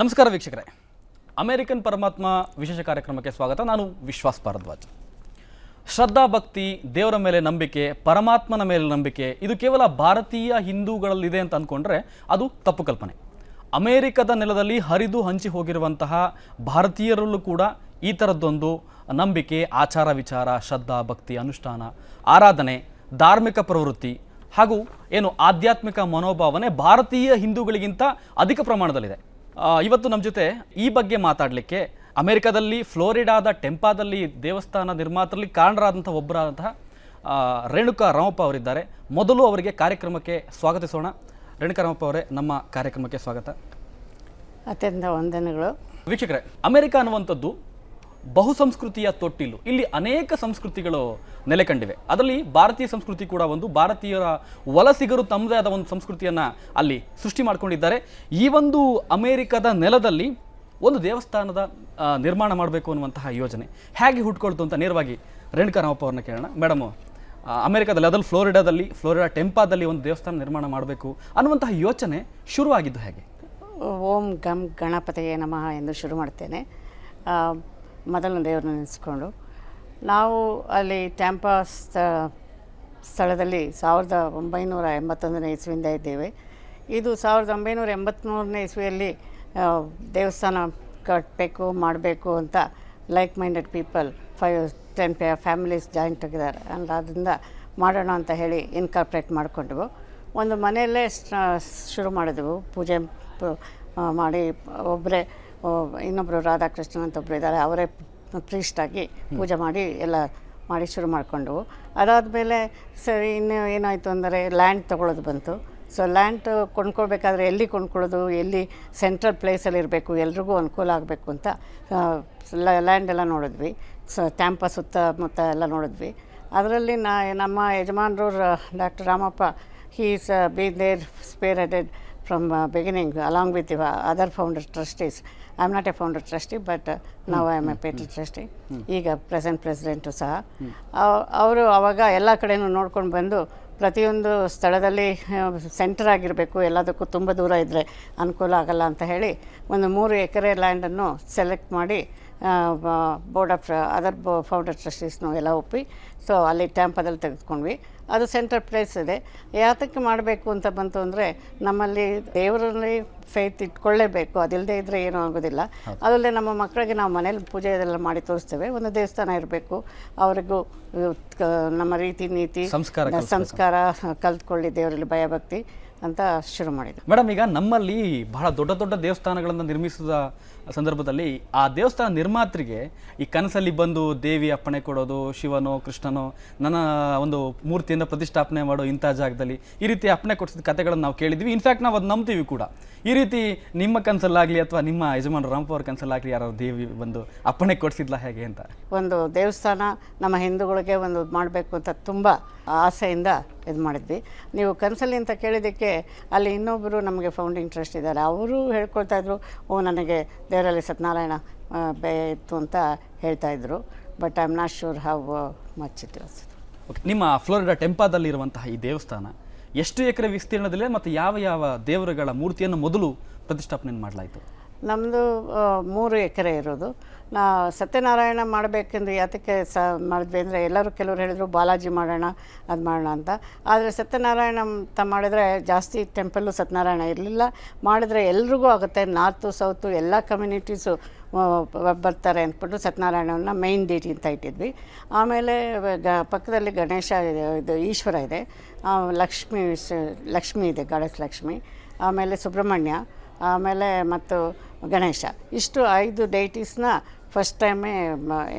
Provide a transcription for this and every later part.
ನಮಸ್ಕಾರ ವೀಕ್ಷಕರೇ. ಅಮೆರಿಕನ್ ಪರಮಾತ್ಮ ವಿಶೇಷ ಕಾರ್ಯಕ್ರಮಕ್ಕೆ ಸ್ವಾಗತ. ನಾನು ವಿಶ್ವಾಸ್ ಭಾರದ್ವಾಜ್. ಶ್ರದ್ಧಾ ಭಕ್ತಿ, ದೇವರ ಮೇಲೆ ನಂಬಿಕೆ, ಪರಮಾತ್ಮನ ಮೇಲೆ ನಂಬಿಕೆ, ಇದು ಕೇವಲ ಭಾರತೀಯ ಹಿಂದೂಗಳಲ್ಲಿದೆ ಅಂತ ಅಂದ್ಕೊಂಡ್ರೆ ಅದು ತಪ್ಪು ಕಲ್ಪನೆ. ಅಮೆರಿಕದ ನೆಲದಲ್ಲಿ ಹರಿದು ಹಂಚಿ ಹೋಗಿರುವಂತಹ ಭಾರತೀಯರಲ್ಲೂ ಕೂಡ ಈ ಥರದ್ದೊಂದು ನಂಬಿಕೆ, ಆಚಾರ ವಿಚಾರ, ಶ್ರದ್ಧಾ ಭಕ್ತಿ ಅನುಷ್ಠಾನ, ಆರಾಧನೆ, ಧಾರ್ಮಿಕ ಪ್ರವೃತ್ತಿ ಹಾಗೂ ಏನು ಆಧ್ಯಾತ್ಮಿಕ ಮನೋಭಾವನೆ ಭಾರತೀಯ ಹಿಂದೂಗಳಿಗಿಂತ ಅಧಿಕ ಪ್ರಮಾಣದಲ್ಲಿದೆ. ಇವತ್ತು ನಮ್ಮ ಜೊತೆ ಈ ಬಗ್ಗೆ ಮಾತಾಡಲಿಕ್ಕೆ ಅಮೆರಿಕದಲ್ಲಿ ಫ್ಲೋರಿಡಾದ ಟೆಂಪಾದಲ್ಲಿ ದೇವಸ್ಥಾನ ನಿರ್ಮಾತರಲ್ಲಿ ಕಾರಣರಾದಂಥ ಒಬ್ಬರಾದಂತಹ ರೇಣುಕಾ ರಾಮಪ್ಪ ಅವರಿದ್ದಾರೆ. ಮೊದಲು ಅವರಿಗೆ ಕಾರ್ಯಕ್ರಮಕ್ಕೆ ಸ್ವಾಗತಿಸೋಣ. ರೇಣುಕಾ ರಾಮಪ್ಪ ಅವರೇ ನಮ್ಮ ಕಾರ್ಯಕ್ರಮಕ್ಕೆ ಸ್ವಾಗತ. ಅತ್ಯಂತ ವಂದನೆಗಳು. ವೀಕ್ಷಕರೇ ಅಮೆರಿಕ ಅನ್ನುವಂಥದ್ದು ಬಹು ಸಂಸ್ಕೃತಿಯ ತೊಟ್ಟಿಲು. ಇಲ್ಲಿ ಅನೇಕ ಸಂಸ್ಕೃತಿಗಳು ನೆಲೆ ಕಂಡಿವೆ ಅದರಲ್ಲಿ ಭಾರತೀಯ ಸಂಸ್ಕೃತಿ ಕೂಡ ಒಂದು. ಭಾರತೀಯರ ವಲಸಿಗರು ತಮ್ಮದೇ ಆದ ಒಂದು ಸಂಸ್ಕೃತಿಯನ್ನು ಅಲ್ಲಿ ಸೃಷ್ಟಿ ಮಾಡಿಕೊಂಡಿದ್ದಾರೆ. ಈ ಒಂದು ಅಮೇರಿಕದ ನೆಲದಲ್ಲಿ ಒಂದು ದೇವಸ್ಥಾನದ ನಿರ್ಮಾಣ ಮಾಡಬೇಕು ಅನ್ನುವಂತಹ ಯೋಜನೆ. ಹೇಗೆ ಹುಟ್ಕೊಳ್ತು ಅಂತ ನೇರವಾಗಿ ರೇಣುಕಾ ರಾಮಪ್ಪ ಅವ್ರನ್ನ ಕೇಳೋಣ. ಮೇಡಮು ಅಮೆರಿಕದಲ್ಲಿ ಅದರಲ್ಲಿ ಫ್ಲೋರಿಡಾದಲ್ಲಿ, ಫ್ಲೋರಿಡಾ ಟೆಂಪಾದಲ್ಲಿ ಒಂದು ದೇವಸ್ಥಾನ ನಿರ್ಮಾಣ ಮಾಡಬೇಕು ಅನ್ನುವಂತಹ ಯೋಚನೆ ಶುರುವಾಗಿದ್ದು ಹೇಗೆ? ಓಂ ಗಂ ಗಣಪತಿಗೆ ನಮಃ ಎಂದು ಶುರು ಮಾಡ್ತೇನೆ. ಮೊದಲನೇ ದೇವರನ್ನ ನೆನೆಸ್ಕೊಂಡು ನಾವು ಅಲ್ಲಿ ಟ್ಯಾಂಪಾ ಸ್ಥಳದಲ್ಲಿ ಸಾವಿರದ ಒಂಬೈನೂರ ಎಂಬತ್ತೊಂದನೇ ಇಸ್ವಿಯಿಂದ ಇದ್ದೇವೆ. ಇದು ಸಾವಿರದ ಒಂಬೈನೂರ ಎಂಬತ್ತ್ಮೂರನೇ ಇಸ್ವಿಯಲ್ಲಿ ದೇವಸ್ಥಾನ ಕಟ್ಟಬೇಕು ಮಾಡಬೇಕು ಅಂತ like minded people five ten families joint ಆಗಿದ್ದಾರೆ ಅಂಡ್ ಅದರಿಂದ ಮಾಡೋಣ ಅಂತ ಹೇಳಿ ಇನ್ಕಾರ್ಪ್ರೇಟ್ ಮಾಡಿಕೊಂಡೆವು. ಒಂದು ಮನೆಯಲ್ಲೇ ಶುರು ಮಾಡಿದೆವು. ಪೂಜೆ ಮಾಡಿ ಒಬ್ಬರೇ ಇನ್ನೊಬ್ಬರು ರಾಧಾಕೃಷ್ಣನ್ ಅಂತ ಒಬ್ಬರು ಇದ್ದಾರೆ ಅವರೇ ಪ್ರೀಸ್ಟಾಗಿ ಪೂಜೆ ಮಾಡಿ ಎಲ್ಲ ಮಾಡಿ ಶುರು ಮಾಡಿಕೊಂಡವು ಅದಾದಮೇಲೆ ಸರಿ ಇನ್ನು ಏನಾಯಿತು ಅಂದರೆ ಲ್ಯಾಂಡ್ ತೊಗೊಳೋದು ಬಂತು. ಸೊ ಲ್ಯಾಂಡ್ ಕೊಂಡ್ಕೊಳ್ಬೇಕಾದ್ರೆ ಎಲ್ಲಿ ಕೊಂಡ್ಕೊಳ್ಳೋದು ಎಲ್ಲಿ ಸೆಂಟ್ರಲ್ ಪ್ಲೇಸಲ್ಲಿ ಇರಬೇಕು ಎಲ್ರಿಗೂ ಅನುಕೂಲ ಆಗಬೇಕು ಅಂತ ಲ್ಯಾಂಡ್ ಎಲ್ಲ ನೋಡಿದ್ವಿ. ಸೊ ಕ್ಯಾಂಪ ಸುತ್ತಮುತ್ತ ಎಲ್ಲ ನೋಡಿದ್ವಿ. ಅದರಲ್ಲಿ ನಾ ನಮ್ಮ ಯಜಮಾನರು doctor Ramappa he's been there spearheaded from beginning along with other founder trustees I am not a founder trustee but ನಾವು I am a patron trustee ಈಗ ಪ್ರೆಸೆಂಟ್ ಪ್ರೆಸಿಡೆಂಟು ಸಹ. ಅವರು ಅವಾಗ ಎಲ್ಲ ಕಡೆನೂ ನೋಡ್ಕೊಂಡು ಬಂದು ಪ್ರತಿಯೊಂದು ಸ್ಥಳದಲ್ಲಿ ಸೆಂಟರ್ ಆಗಿರಬೇಕು ಎಲ್ಲದಕ್ಕೂ ತುಂಬ ದೂರ ಇದ್ದರೆ ಅನುಕೂಲ ಆಗಲ್ಲ ಅಂತ ಹೇಳಿ ಒಂದು ಮೂರು ಎಕರೆ ಲ್ಯಾಂಡನ್ನು ಸೆಲೆಕ್ಟ್ ಮಾಡಿ ಬೋರ್ಡ್ ಆಫ್ ಅದರ್ ಬೋ ಫೌಂಡರ್ ಟ್ರಸ್ಟೀಸ್ನು ಎಲ್ಲ ಒಪ್ಪಿ ಸೊ ಅಲ್ಲಿ ಟ್ಯಾಂಪದಲ್ಲಿ ತೆಗೆದುಕೊಂಡ್ವಿ. ಅದು ಸೆಂಟರ್ ಪ್ಲೇಸ್ ಇದೆ. ಯಾತಕ್ಕೆ ಮಾಡಬೇಕು ಅಂತ ಬಂತು ಅಂದರೆ ನಮ್ಮಲ್ಲಿ ದೇವರಲ್ಲಿ ಫೇತ್ ಇಟ್ಕೊಳ್ಳೇಬೇಕು. ಅದಿಲ್ಲದೆ ಇದ್ದರೆ ಏನೂ ಆಗೋದಿಲ್ಲ. ಅದಲ್ಲದೆ ನಮ್ಮ ಮಕ್ಕಳಿಗೆ ನಾವು ಮನೇಲಿ ಪೂಜೆ ಇದೆಲ್ಲ ಮಾಡಿ ತೋರಿಸ್ತೇವೆ. ಒಂದು ದೇವಸ್ಥಾನ ಇರಬೇಕು. ಅವರಿಗೂ ನಮ್ಮ ರೀತಿ ನೀತಿ ಸಂಸ್ಕಾರ ಸಂಸ್ಕಾರ ಕಲ್ತ್ಕೊಳ್ಳಿ ದೇವರಲ್ಲಿ ಭಯಭಕ್ತಿ. ಅಂತ ಶುರು ಮಾಡಿದ್ದೆ. ಮೇಡಮ್ ಈಗ ನಮ್ಮಲ್ಲಿ ಬಹಳ ದೊಡ್ಡ ದೊಡ್ಡ ದೇವಸ್ಥಾನಗಳನ್ನು ನಿರ್ಮಿಸಿದ ಸಂದರ್ಭದಲ್ಲಿ ಆ ದೇವಸ್ಥಾನ ನಿರ್ಮಾತರಿಗೆ ಈ ಕನಸಲ್ಲಿ ಬಂದು ದೇವಿ ಅಪ್ಪಣೆ ಕೊಡೋದು ಶಿವನೋ ಕೃಷ್ಣನೋ ನನ್ನ ಒಂದು ಮೂರ್ತಿಯನ್ನು ಪ್ರತಿಷ್ಠಾಪನೆ ಮಾಡೋ ಇಂಥ ಜಾಗದಲ್ಲಿ ಈ ರೀತಿ ಅಪ್ಪಣೆ ಕೊಡಿಸಿದ ಕಥೆಗಳನ್ನು ನಾವು ಕೇಳಿದ್ವಿ ಇನ್ಫ್ಯಾಕ್ಟ್ ನಾವು ಅದು ನಂಬ್ತೀವಿ ಕೂಡ. ಈ ರೀತಿ ನಿಮ್ಮ ಕನಸಲ್ಲಾಗಲಿ ಅಥವಾ ನಿಮ್ಮ ಯಜಮಾನ್ ರಾಮಪ್ಪ ಅವ್ರ ಕನಸಲ್ಲಾಗಲಿ ಯಾರು ದೇವಿ ಬಂದು ಅಪ್ಪಣೆ ಕೊಡಿಸಿದ್ಲ ಹೇಗೆ ಅಂತ? ಒಂದು ದೇವಸ್ಥಾನ ನಮ್ಮ ಹಿಂದೂಗಳಿಗೆ ಒಂದು ಮಾಡಬೇಕು ಅಂತ ತುಂಬ ಆಸೆಯಿಂದ ಇದು ಮಾಡಿದ್ವಿ. ನೀವು ಕನಸಲ್ಲಿ ಅಂತ ಕೇಳಿದ್ದಕ್ಕೆ ಅಲ್ಲಿ ಇನ್ನೊಬ್ಬರು ನಮಗೆ ಫೌಂಡಿಂಗ್ ಟ್ರಸ್ಟ್ ಇದ್ದಾರೆ. ಅವರು ಹೇಳ್ಕೊಳ್ತಾಯಿದ್ರು ಓ, ನನಗೆ ದೇವರಲ್ಲಿ ಸತ್ಯನಾರಾಯಣ ಬೇ ಇತ್ತು ಅಂತ ಹೇಳ್ತಾ ಇದ್ರು. But I am not sure how much it okay ನಿಮ್ಮ ಫ್ಲೋರಿಡಾ ಟೆಂಪಾದಲ್ಲಿರುವಂತಹ ಈ ದೇವಸ್ಥಾನ ಎಷ್ಟು ಎಕರೆ ವಿಸ್ತೀರ್ಣದಲ್ಲಿ ಮತ್ತು ಯಾವ ಯಾವ ದೇವರುಗಳ ಮೂರ್ತಿಯನ್ನು ಮೊದಲು ಪ್ರತಿಷ್ಠಾಪನೆ ಮಾಡಲಾಯಿತು? ನಮ್ಮದು ಮೂರು ಎಕರೆ ಇರೋದು. ನಾ ಸತ್ಯನಾರಾಯಣ ಮಾಡಬೇಕೆಂದು ಯಾತಕ್ಕೆ ಸ ಮಾಡಿದ್ವಿ ಅಂದರೆ ಎಲ್ಲರೂ ಕೆಲವರು ಹೇಳಿದರು ಬಾಲಾಜಿ ಮಾಡೋಣ, ಅದು ಮಾಡೋಣ ಅಂತ. ಆದರೆ ಸತ್ಯನಾರಾಯಣ ಅಂತ ಮಾಡಿದರೆ ಜಾಸ್ತಿ ಟೆಂಪಲ್ಲು ಸತ್ಯನಾರಾಯಣ ಇರಲಿಲ್ಲ. ಮಾಡಿದರೆ ಎಲ್ರಿಗೂ ಆಗುತ್ತೆ, ನಾರ್ತು, ಸೌತು, ಎಲ್ಲ ಕಮ್ಯುನಿಟೀಸು ಬರ್ತಾರೆ ಅಂದ್ಬಿಟ್ಟು ಸತ್ಯನಾರಾಯಣವನ್ನು ಮೈನ್ ಡೇಟಿ ಅಂತ ಇಟ್ಟಿದ್ವಿ. ಆಮೇಲೆ ಗ, ಪಕ್ಕದಲ್ಲಿ ಗಣೇಶ ಇದೆ ಈಶ್ವರ ಇದೆ. ಲಕ್ಷ್ಮೀ ಲಕ್ಷ್ಮಿ ಇದೆ, ಗಣೇಶ ಲಕ್ಷ್ಮಿ. ಆಮೇಲೆ ಸುಬ್ರಹ್ಮಣ್ಯ. ಆಮೇಲೆ ಮತ್ತು ಗಣೇಶ. ಇಷ್ಟು ಐದು ಡೈಟೀಸ್ನ ಫಸ್ಟ್ ಟೈಮೇ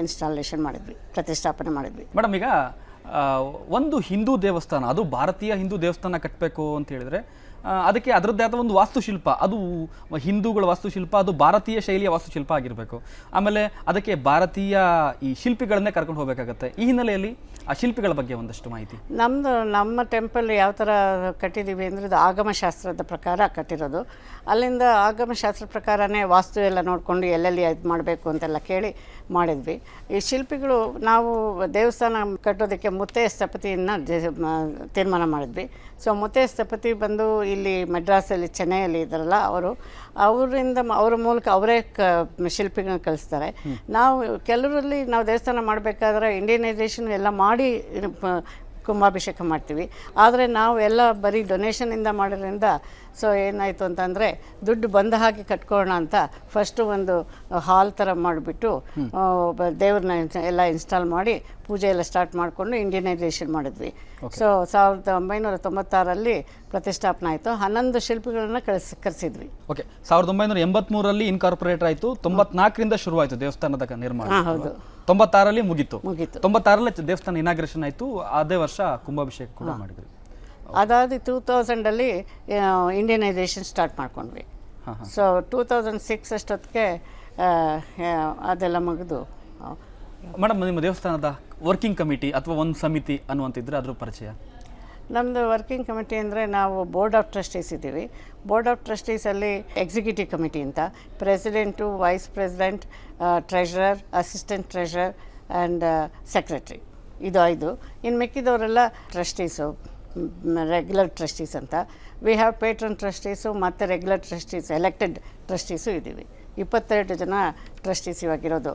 ಇನ್ಸ್ಟಾಲೇಷನ್ ಮಾಡಿದ್ವಿ, ಪ್ರತಿಷ್ಠಾಪನೆ ಮಾಡಿದ್ವಿ. ಮೇಡಮ್, ಈಗ ಒಂದು ಹಿಂದೂ ದೇವಸ್ಥಾನ, ಅದು ಭಾರತೀಯ ಹಿಂದೂ ದೇವಸ್ಥಾನ ಕಟ್ಟಬೇಕು ಅಂತ ಹೇಳಿದ್ರೆ ಅದಕ್ಕೆ ಅದರದ್ದೇ ಆದ ಒಂದು ವಾಸ್ತುಶಿಲ್ಪ. ಅದು ಹಿಂದೂಗಳ ವಾಸ್ತುಶಿಲ್ಪ, ಅದು ಭಾರತೀಯ ಶೈಲಿಯ ವಾಸ್ತುಶಿಲ್ಪ ಆಗಿರಬೇಕು. ಆಮೇಲೆ ಅದಕ್ಕೆ ಭಾರತೀಯ ಈ ಶಿಲ್ಪಿಗಳನ್ನೇ ಕರ್ಕೊಂಡು ಹೋಗಬೇಕಾಗತ್ತೆ. ಈ ಹಿನ್ನೆಲೆಯಲ್ಲಿ ಆ ಶಿಲ್ಪಿಗಳ ಬಗ್ಗೆ ಒಂದಷ್ಟು ಮಾಹಿತಿ. ನಮ್ಮದು ನಮ್ಮ ಟೆಂಪಲ್ ಯಾವ ಥರ ಕಟ್ಟಿದ್ದೀವಿ ಅಂದರೆ ಇದು ಆಗಮಶಾಸ್ತ್ರದ ಪ್ರಕಾರ ಕಟ್ಟಿರೋದು. ಅಲ್ಲಿಂದ ಆಗಮಶಾಸ್ತ್ರ ಪ್ರಕಾರನೇ ವಾಸ್ತು ಎಲ್ಲ ನೋಡಿಕೊಂಡು ಎಲ್ಲೆಲ್ಲಿ ಇದು ಮಾಡಬೇಕು ಅಂತೆಲ್ಲ ಕೇಳಿ ಮಾಡಿದ್ವಿ. ಈ ಶಿಲ್ಪಿಗಳು ನಾವು ದೇವಸ್ಥಾನ ಕಟ್ಟೋದಕ್ಕೆ ಮುತ್ತೈ ಸ್ಥಪತಿಯನ್ನು ತೀರ್ಮಾನ ಮಾಡಿದ್ವಿ. ಸೊ ಮುತ್ತೈ ಸ್ಥಪತಿ ಬಂದು ಇಲ್ಲಿ ಮದ್ರಾಸಲ್ಲಿ ಚೆನ್ನೈಯಲ್ಲಿ ಇದ್ದಾರಲ್ಲ ಅವರು ಅವರಿಂದ ಅವ್ರ ಮೂಲಕ ಅವರೇ ಕ ಶಿಲ್ಪಿಗಳನ್ನ ಕಳಿಸ್ತಾರೆ. ನಾವು ಕೆಲವರಲ್ಲಿ ನಾವು ದೇವಸ್ಥಾನ ಮಾಡಬೇಕಾದ್ರೆ ಇಂಡಿಯನೈಸೇಷನ್ ಎಲ್ಲ ಮಾಡಿ ಕುಂಭಾಭಿಷೇಕ ಮಾಡ್ತೀವಿ. ಆದರೆ ನಾವು ಎಲ್ಲ ಬರೀ ಡೊನೇಷನಿಂದ ಮಾಡೋದ್ರಿಂದ ಸೊ ಏನಾಯಿತು ಅಂತಂದರೆ ದುಡ್ಡು ಬಂದ ಹಾಗೆ ಕಟ್ಕೊಳ್ಳೋಣ ಅಂತ ಫಸ್ಟು ಒಂದು ಹಾಲ್ ಥರ ಮಾಡಿಬಿಟ್ಟು ದೇವ್ರನ್ನ ಎಲ್ಲ ಇನ್ಸ್ಟಾಲ್ ಮಾಡಿ ಪೂಜೆ ಎಲ್ಲ ಸ್ಟಾರ್ಟ್ ಮಾಡಿಕೊಂಡು ಇಂಡಿಯನೈಸೇಷನ್ ಮಾಡಿದ್ವಿ. ಸೊ ಸಾವಿರದ ಒಂಬೈನೂರ ತೊಂಬತ್ತಾರಲ್ಲಿ ಪ್ರತಿಷ್ಠಾಪನೆ ಆಯಿತು. ಹನ್ನೊಂದು ಶಿಲ್ಪಿಗಳನ್ನ ಕಳಿಸ್ ಕರೆಸಿದ್ವಿ. ಓಕೆ ಸಾವಿರದ ಒಂಬೈನೂರ ಎಂಬತ್ಮೂರಲ್ಲಿ ಇನ್ಕಾರ್ಪೊರೇಟ್ ಆಯಿತು. ತೊಂಬತ್ನಾಲ್ಕರಿಂದ ಶುರುವಾಯಿತು ದೇವಸ್ಥಾನದ ನಿರ್ಮಾಣ. ಹೌದು. ತೊಂಬತ್ತಾರಲ್ಲಿ ಮುಗಿತು. ಮುಗೀತು. ತೊಂಬತ್ತಾರರಲ್ಲಿ ದೇವಸ್ಥಾನ ಇನಾಗ್ರೇಷನ್ ಆಯಿತು. ಅದೇ ವರ್ಷ ಕುಂಭಾಭಿಷೇಕ ಕೂಡ ಮಾಡಿದ್ರಿ. ಅದಾದ ಟೂ ತೌಸಂಡಲ್ಲಿ ಇಂಡಿಯನೈಸೇಷನ್ ಸ್ಟಾರ್ಟ್ ಮಾಡ್ಕೊಂಡ್ವಿ. ಸೊ ಟೂ ತೌಸಂಡ್ ಸಿಕ್ಸ್ ಅಷ್ಟೊತ್ತಿಗೆ ಅದೆಲ್ಲ ಮುಗಿದು. ಮೇಡಮ್ ನಿಮ್ಮ ದೇವಸ್ಥಾನದ ವರ್ಕಿಂಗ್ ಕಮಿಟಿ ಅಥವಾ ಒಂದು ಸಮಿತಿ ಅನ್ನುವಂತಿದ್ರೆ ಅದ್ರ ಪರಿಚಯ? ನಮ್ಮದು ವರ್ಕಿಂಗ್ ಕಮಿಟಿ ಅಂದರೆ ನಾವು ಬೋರ್ಡ್ ಆಫ್ ಟ್ರಸ್ಟೀಸ್ ಇದ್ದೀವಿ. ಬೋರ್ಡ್ ಆಫ್ ಟ್ರಸ್ಟೀಸಲ್ಲಿ ಎಕ್ಸಿಕ್ಯೂಟಿವ್ ಕಮಿಟಿ ಅಂತ. President vice president treasurer assistant treasurer and secretary ಇದು ಐದು. ಇನ್ನು ಮಿಕ್ಕಿದವರೆಲ್ಲ ಟ್ರಸ್ಟೀಸು ರೆಗ್ಯುಲರ್ ಟ್ರಸ್ಟೀಸ್ ಅಂತ. ವಿ ಹ್ಯಾವ್ ಪೇಟ್ರನ್ ಟ್ರಸ್ಟೀಸು ಮತ್ತು ರೆಗ್ಯುಲರ್ ಟ್ರಸ್ಟೀಸ್ ಎಲೆಕ್ಟೆಡ್ ಟ್ರಸ್ಟೀಸು ಇದ್ದೀವಿ. ಇಪ್ಪತ್ತೆರಡು ಜನ trustees ಇವಾಗಿರೋದು.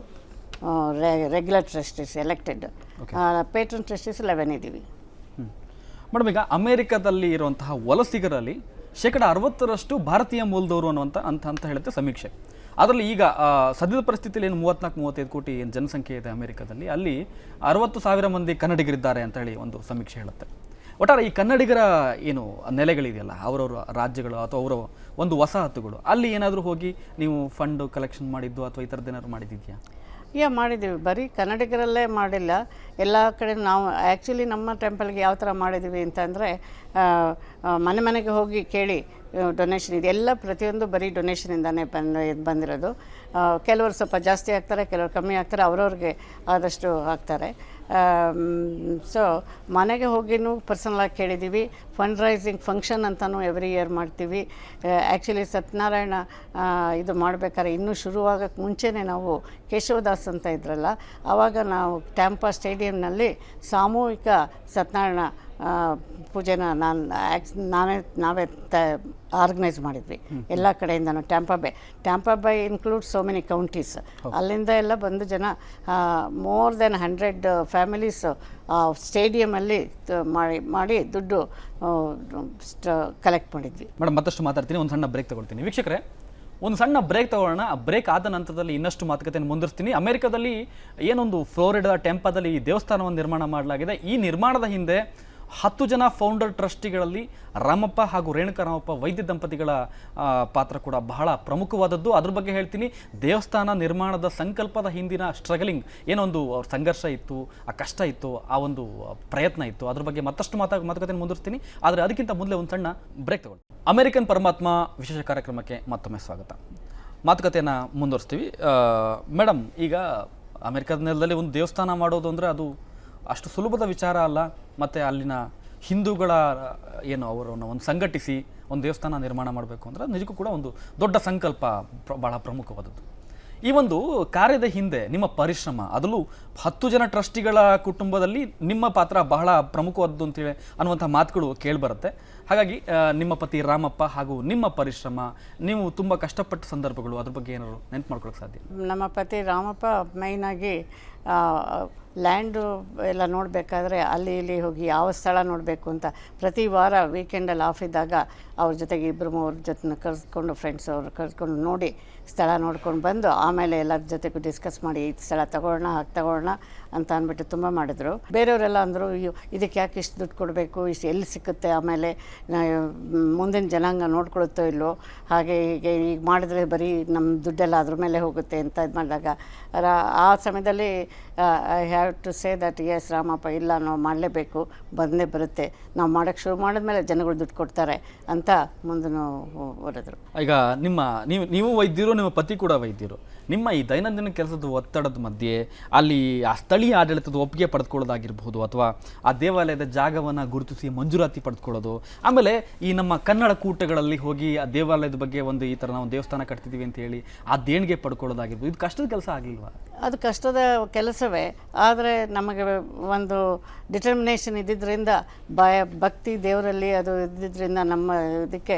Regular trustees elected patron trustees eleven ಇದ್ದೀವಿ. ಮೇಡಮ್, ಈಗ ಅಮೆರಿಕದಲ್ಲಿ ಇರುವಂತಹ ವಲಸಿಗರಲ್ಲಿ ಶೇಕಡ ಅರವತ್ತರಷ್ಟು ಭಾರತೀಯ ಮೂಲದವರು ಅನ್ನುವಂಥ ಅಂತ ಅಂತ ಹೇಳುತ್ತೆ ಸಮೀಕ್ಷೆ. ಅದರಲ್ಲಿ ಈಗ ಸದ್ಯದ ಪರಿಸ್ಥಿತಿಯಲ್ಲಿ ಏನು ಮೂವತ್ನಾಲ್ಕು, ಮೂವತ್ತೈದು ಕೋಟಿ ಏನು ಜನಸಂಖ್ಯೆ ಇದೆ ಅಮೆರಿಕದಲ್ಲಿ. ಅಲ್ಲಿ ಅರವತ್ತು ಸಾವಿರ ಮಂದಿ ಕನ್ನಡಿಗರಿದ್ದಾರೆ ಅಂತ ಹೇಳಿ ಒಂದು ಸಮೀಕ್ಷೆ ಹೇಳುತ್ತೆ. ಒಟ್ಟಾರೆ ಈ ಕನ್ನಡಿಗರ ಏನು ನೆಲೆಗಳಿದೆಯಲ್ಲ, ಅವರವರ ರಾಜ್ಯಗಳು ಅಥವಾ ಅವರ ಒಂದು ವಸಾಹತುಗಳು, ಅಲ್ಲಿ ಏನಾದರೂ ಹೋಗಿ ನೀವು ಫಂಡ್ ಕಲೆಕ್ಷನ್ ಮಾಡಿದ್ದು ಅಥವಾ ಈ ಥರದ್ದು ಏನಾದರೂ ಮಾಡಿದ್ದಿದೆಯಾ ಯಾ ಮಾಡಿದ್ದೀವಿ. ಬರೀ ಕನ್ನಡಿಗರಲ್ಲೇ ಮಾಡಿಲ್ಲ. ಎಲ್ಲ ಕಡೆ ನಾವು ಆ್ಯಕ್ಚುಲಿ ನಮ್ಮ ಟೆಂಪಲ್ಗೆ ಯಾವ ಥರ ಮಾಡಿದ್ದೀವಿ ಅಂತಂದರೆ ಮನೆ ಮನೆಗೆ ಹೋಗಿ ಕೇಳಿ ಡೊನೇಷನ್ ಇದೆಲ್ಲ ಪ್ರತಿಯೊಂದು ಬರೀ ಡೊನೇಷನಿಂದಾನೇ ಬಂದು ಇದು ಬಂದಿರೋದು ಕೆಲವರು ಸ್ವಲ್ಪ ಜಾಸ್ತಿ ಆಗ್ತಾರೆ, ಕೆಲವರು ಕಮ್ಮಿ ಆಗ್ತಾರೆ, ಅವ್ರವ್ರಿಗೆ ಆದಷ್ಟು ಹಾಕ್ತಾರೆ ಸೊ ಮನೆಗೆ ಹೋಗಿನೂ ಪರ್ಸನಲಾಗಿ ಕೇಳಿದ್ದೀವಿ ಫಂಡ್ ರೈಸಿಂಗ್ ಫಂಕ್ಷನ್ ಅಂತಲೂ ಎವ್ರಿ ಇಯರ್ ಮಾಡ್ತೀವಿ. ಆ್ಯಕ್ಚುಲಿ ಸತ್ಯನಾರಾಯಣ ಇದು ಮಾಡಬೇಕಾದ್ರೆ ಇನ್ನೂ ಶುರುವಾಗಕ್ಕೆ ಮುಂಚೆನೇ ನಾವು ಕೇಶವದಾಸ್ ಅಂತ ಇದ್ರಲ್ಲ ಆವಾಗ ನಾವು ಟ್ಯಾಂಪಾ ಸ್ಟೇಡಿಯಂನಲ್ಲಿ ಸಾಮೂಹಿಕ ಸತ್ಯನಾರಾಯಣ ಪೂಜೆನ ನಾನು ಆ್ಯಕ್ಸ್ ನಾವೇ ನಾವೇ ತ ಆರ್ಗನೈಸ್ ಮಾಡಿದ್ವಿ. ಎಲ್ಲ ಕಡೆಯಿಂದನು Tampa Bay Tampa Bay include so many counties ಅಲ್ಲಿಂದ ಎಲ್ಲ ಬಂದು ಜನ ಮೋರ್ ದೆನ್ ಹಂಡ್ರೆಡ್ ಫ್ಯಾಮಿಲೀಸ್ ಸ್ಟೇಡಿಯಮಲ್ಲಿ ಮಾಡಿ ಮಾಡಿ ದುಡ್ಡು ಕಲೆಕ್ಟ್ ಮಾಡಿದ್ವಿ. ಮೇಡಮ್ ಮತ್ತಷ್ಟು ಮಾತಾಡ್ತೀನಿ. ಒಂದು ಸಣ್ಣ ಬ್ರೇಕ್ ತಗೊಳ್ತೀನಿ. ವೀಕ್ಷಕರೇ ಒಂದು ಸಣ್ಣ ಬ್ರೇಕ್ ತಗೊಳ್ಳೋಣ. ಆ ಬ್ರೇಕ್ ಆದ ನಂತರದಲ್ಲಿ ಇನ್ನಷ್ಟು ಮಾತುಕತೆಯನ್ನು ಮುಂದುವರಿಸ್ತೀನಿ ಅಮೆರಿಕದಲ್ಲಿ ಏನೊಂದು ಫ್ಲೋರಿಡಾ ಟೆಂಪದಲ್ಲಿ ಈ ದೇವಸ್ಥಾನವನ್ನು ನಿರ್ಮಾಣ ಮಾಡಲಾಗಿದೆ. ಈ ನಿರ್ಮಾಣದ ಹಿಂದೆ ಹತ್ತು ಜನ ಫೌಂಡರ್ ಟ್ರಸ್ಟಿಗಳಲ್ಲಿ ರಾಮಪ್ಪ ಹಾಗೂ ರೇಣುಕಾ ರಾಮಪ್ಪ ವೈದ್ಯ ದಂಪತಿಗಳ ಪಾತ್ರ ಕೂಡ ಬಹಳ ಪ್ರಮುಖವಾದದ್ದು. ಅದ್ರ ಬಗ್ಗೆ ಹೇಳ್ತೀನಿ. ದೇವಸ್ಥಾನ ನಿರ್ಮಾಣದ ಸಂಕಲ್ಪದ ಹಿಂದಿನ ಸ್ಟ್ರಗಲಿಂಗ್ ಏನೊಂದು ಅವ್ರ ಸಂಘರ್ಷ ಇತ್ತು, ಆ ಕಷ್ಟ ಇತ್ತು, ಆ ಒಂದು ಪ್ರಯತ್ನ ಇತ್ತು. ಅದ್ರ ಬಗ್ಗೆ ಮತ್ತಷ್ಟು ಮಾತಾ ಮಾತುಕತೆ ಮುಂದುವರಿಸ್ತೀನಿ ಆದರೆ ಅದಕ್ಕಿಂತ ಮೊದಲೇ ಒಂದು ಸಣ್ಣ ಬ್ರೇಕ್ ತಗೊಳ್ಳಿ. ಅಮೆರಿಕನ್ ಪರಮಾತ್ಮ ವಿಶೇಷ ಕಾರ್ಯಕ್ರಮಕ್ಕೆ ಮತ್ತೊಮ್ಮೆ ಸ್ವಾಗತ. ಮಾತುಕತೆಯನ್ನು ಮುಂದುವರಿಸ್ತೀವಿ. ಮೇಡಮ್ ಈಗ ಅಮೆರಿಕದ ನೆಲದಲ್ಲಿ ಒಂದು ದೇವಸ್ಥಾನ ಮಾಡೋದು ಅಂದರೆ ಅದು ಅಷ್ಟು ಸುಲಭದ ವಿಚಾರ ಅಲ್ಲ, ಮತ್ತು ಅಲ್ಲಿನ ಹಿಂದೂಗಳ, ಏನು ಅವರನ್ನು ಒಂದು ಸಂಘಟಿಸಿ, ಒಂದು ದೇವಸ್ಥಾನ ನಿರ್ಮಾಣ ಮಾಡಬೇಕು ಅಂದರೆ ನಿಜಕ್ಕೂ ಕೂಡ ಒಂದು ದೊಡ್ಡ ಸಂಕಲ್ಪ ಬಹಳ ಪ್ರಮುಖವಾದದ್ದು. ಈ ಒಂದು ಕಾರ್ಯದ ಹಿಂದೆ ನಿಮ್ಮ ಪರಿಶ್ರಮ, ಅದರಲ್ಲೂ ಹತ್ತು ಜನ ಟ್ರಸ್ಟಿಗಳ ಕುಟುಂಬದಲ್ಲಿ ನಿಮ್ಮ ಪಾತ್ರ ಬಹಳ ಪ್ರಮುಖವಾದದ್ದು ಅಂತೇಳಿ ಅನ್ನುವಂಥ ಮಾತುಗಳು ಕೇಳಿಬರುತ್ತೆ. ಹಾಗಾಗಿ ನಿಮ್ಮ ಪತಿ ರಾಮಪ್ಪ ಹಾಗೂ ನಿಮ್ಮ ಪರಿಶ್ರಮ, ನೀವು ತುಂಬ ಕಷ್ಟಪಟ್ಟ ಸಂದರ್ಭಗಳು, ಅದ್ರ ಬಗ್ಗೆ ಏನಾದ್ರು ನೆನಪು ಮಾಡ್ಕೊಳಕ್ಕೆ ಸಾಧ್ಯ? ನಮ್ಮ ಪತಿ ರಾಮಪ್ಪ ಮೈನಾಗಿ ಲ್ಯಾಂಡು ಎಲ್ಲ ನೋಡಬೇಕಾದ್ರೆ ಅಲ್ಲಿ ಇಲ್ಲಿ ಹೋಗಿ ಯಾವ ಸ್ಥಳ ನೋಡಬೇಕು ಅಂತ ಪ್ರತಿ ವಾರ ವೀಕೆಂಡಲ್ಲಿ ಆಫ್ ಇದ್ದಾಗ ಅವ್ರ ಜೊತೆಗೆ ಇಬ್ಬರು ಮೂವ್ರ ಜೊತೆ ಕರೆಸ್ಕೊಂಡು ಫ್ರೆಂಡ್ಸ್ ಅವ್ರು ಕರೆಸ್ಕೊಂಡು ನೋಡಿ ಸ್ಥಳ ನೋಡ್ಕೊಂಡು ಬಂದು ಆಮೇಲೆ ಎಲ್ಲರ ಜೊತೆಗೂ ಡಿಸ್ಕಸ್ ಮಾಡಿ ಈ ಸ್ಥಳ ತಗೊಳ್ಳೋಣ ಹಾಗೆ ತಗೊಳ್ಳೋಣ ಅಂತ ಅಂದ್ಬಿಟ್ಟು ತುಂಬ ಮಾಡಿದ್ರು. ಬೇರೆಯವರೆಲ್ಲ ಅಂದರು, ಅಯ್ಯೋ, ಇದಕ್ಕೆ ಯಾಕೆ ಇಷ್ಟು ದುಡ್ಡು ಕೊಡಬೇಕು? ಇಷ್ಟು ಎಲ್ಲಿ ಸಿಕ್ಕುತ್ತೆ? ಆಮೇಲೆ ಮುಂದಿನ ಜನಾಂಗ ನೋಡ್ಕೊಳುತ್ತೋ ಇಲ್ಲೋ ಹಾಗೆ ಹೀಗೆ ಈಗ ಮಾಡಿದ್ರೆ ಬರೀ ನಮ್ಮ ದುಡ್ಡೆಲ್ಲ ಅದ್ರ ಮೇಲೆ ಹೋಗುತ್ತೆ ಅಂತ ಇದು ಮಾಡಿದಾಗ ಆ ಸಮಯದಲ್ಲಿ I have to say that S Ramappa, ಇಲ್ಲ, ನಾವು ಮಾಡಲೇಬೇಕು, ಬಂದೇ ಬರುತ್ತೆ. ನಾವು ಮಾಡೋಕ್ಕೆ ಶುರು ಮಾಡಿದ್ಮೇಲೆ ಜನಗಳು ದುಡ್ಡು ಕೊಡ್ತಾರೆ ಅಂತ ಮುಂದೆ ಹೊರದ್ರು ಈಗ ನಿಮ್ಮ, ನೀವು ನೀವು ವೈದ್ಯರು ನಿಮ್ಮ ಪತಿ ಕೂಡ ವೈದ್ಯರು. ನಿಮ್ಮ ಈ ದೈನಂದಿನ ಕೆಲಸದ ಒತ್ತಡದ ಮಧ್ಯೆ ಅಲ್ಲಿ ಆ ಸ್ಥಳೀಯ ಆಡಳಿತದ ಒಪ್ಪಿಗೆ ಪಡೆದುಕೊಳ್ಳೋದಾಗಿರ್ಬೋದು ಅಥವಾ ಆ ದೇವಾಲಯದ ಜಾಗವನ್ನು ಗುರುತಿಸಿ ಮಂಜೂರಾತಿ ಪಡೆದುಕೊಳ್ಳೋದು. ಆಮೇಲೆ ಈ ನಮ್ಮ ಕನ್ನಡ ಕೂಟಗಳಲ್ಲಿ ಹೋಗಿ ಆ ದೇವಾಲಯದ ಬಗ್ಗೆ ಒಂದು ಈ ಥರ ನಾವು ದೇವಸ್ಥಾನ ಕಟ್ತಿದ್ದೀವಿ ಅಂತ ಹೇಳಿ ಆ ದೇಣಿಗೆ ಪಡ್ಕೊಳ್ಳೋದಾಗಿರ್ಬೋದು. ಇದು ಕಷ್ಟದ ಕೆಲಸ ಆಗಲಿಲ್ವಾ? ಅದು ಕಷ್ಟದ ಕೆಲಸವೇ. ಆದರೆ ನಮಗೆ ಒಂದು ಡಿಟರ್ಮಿನೇಷನ್ ಇದ್ದಿದ್ದರಿಂದ ಭಯ ಭಕ್ತಿ ದೇವರಲ್ಲಿ ಅದು ಇದ್ದಿದ್ದರಿಂದ ನಮ್ಮ ಇದಕ್ಕೆ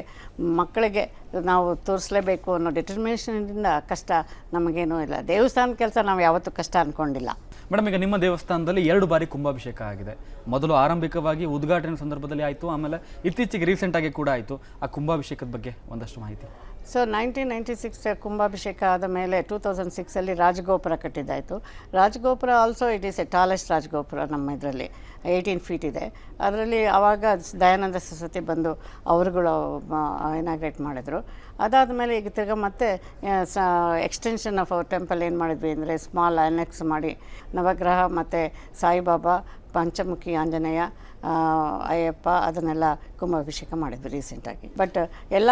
ಮಕ್ಕಳಿಗೆ ನಾವು ತೋರಿಸ್ಲೇಬೇಕು ಅನ್ನೋ ಡಿಟರ್ಮಿನೇಷನಿಂದ ಕಷ್ಟ ನಮಗೇನೂ ಇಲ್ಲ. ದೇವಸ್ಥಾನ ಕೆಲಸ ನಾವು ಯಾವತ್ತೂ ಕಷ್ಟ ಅಂದ್ಕೊಂಡಿಲ್ಲ ಮೇಡಮ್, ಈಗ ನಿಮ್ಮ ದೇವಸ್ಥಾನದಲ್ಲಿ ಎರಡು ಬಾರಿ ಕುಂಭಾಭಿಷೇಕ ಆಗಿದೆ. ಮೊದಲು ಆರಂಭಿಕವಾಗಿ ಉದ್ಘಾಟನೆ ಸಂದರ್ಭದಲ್ಲಿ ಆಯಿತು, ಆಮೇಲೆ ಇತ್ತೀಚೆಗೆ ರೀಸೆಂಟಾಗಿ ಕೂಡ ಆಯಿತು. ಆ ಕುಂಭಾಭಿಷೇಕದ ಬಗ್ಗೆ ಒಂದಷ್ಟು ಮಾಹಿತಿ. ಸೊ ನೈನ್ಟೀನ್ ನೈಂಟಿ ಸಿಕ್ಸ್ ಕುಂಭಾಭಿಷೇಕ ಆದ ಮೇಲೆ ಟೂ ತೌಸಂಡ್ ಸಿಕ್ಸಲ್ಲಿ ರಾಜಗೋಪುರ ಕಟ್ಟಿದ್ದಾಯಿತು. ರಾಜಗೋಪುರ also it is a tallest ರಾಜಗೋಪುರ ನಮ್ಮ ಇದರಲ್ಲಿ. ಏಯ್ಟೀನ್ ಫೀಟ್ ಇದೆ. ಅದರಲ್ಲಿ ಆವಾಗ ದಯಾನಂದ ಸರಸ್ವತಿ ಬಂದು ಅವರುಗಳು ಇನಾಗ್ರೇಟ್ ಮಾಡಿದ್ರು. ಅದಾದ ಮೇಲೆ ಈಗ ತಿರ್ಗ ಮತ್ತೆ ಎಕ್ಸ್ಟೆನ್ಷನ್ ಆಫ್ ಅವರ್ ಟೆಂಪಲ್ ಏನು ಮಾಡಿದ್ವಿ ಅಂದರೆ ಸ್ಮಾಲ್ ಅನೆಕ್ಸ್ ಮಾಡಿ ನವಗ್ರಹ ಮತ್ತು ಸಾಯಿಬಾಬಾ ಪಂಚಮುಖಿ ಆಂಜನೇಯ ಅಯ್ಯಪ್ಪ ಅದನ್ನೆಲ್ಲ ಕುಂಭಾಭಿಷೇಕ ಮಾಡಿದ್ವಿ ರೀಸೆಂಟಾಗಿ. ಬಟ್ ಎಲ್ಲ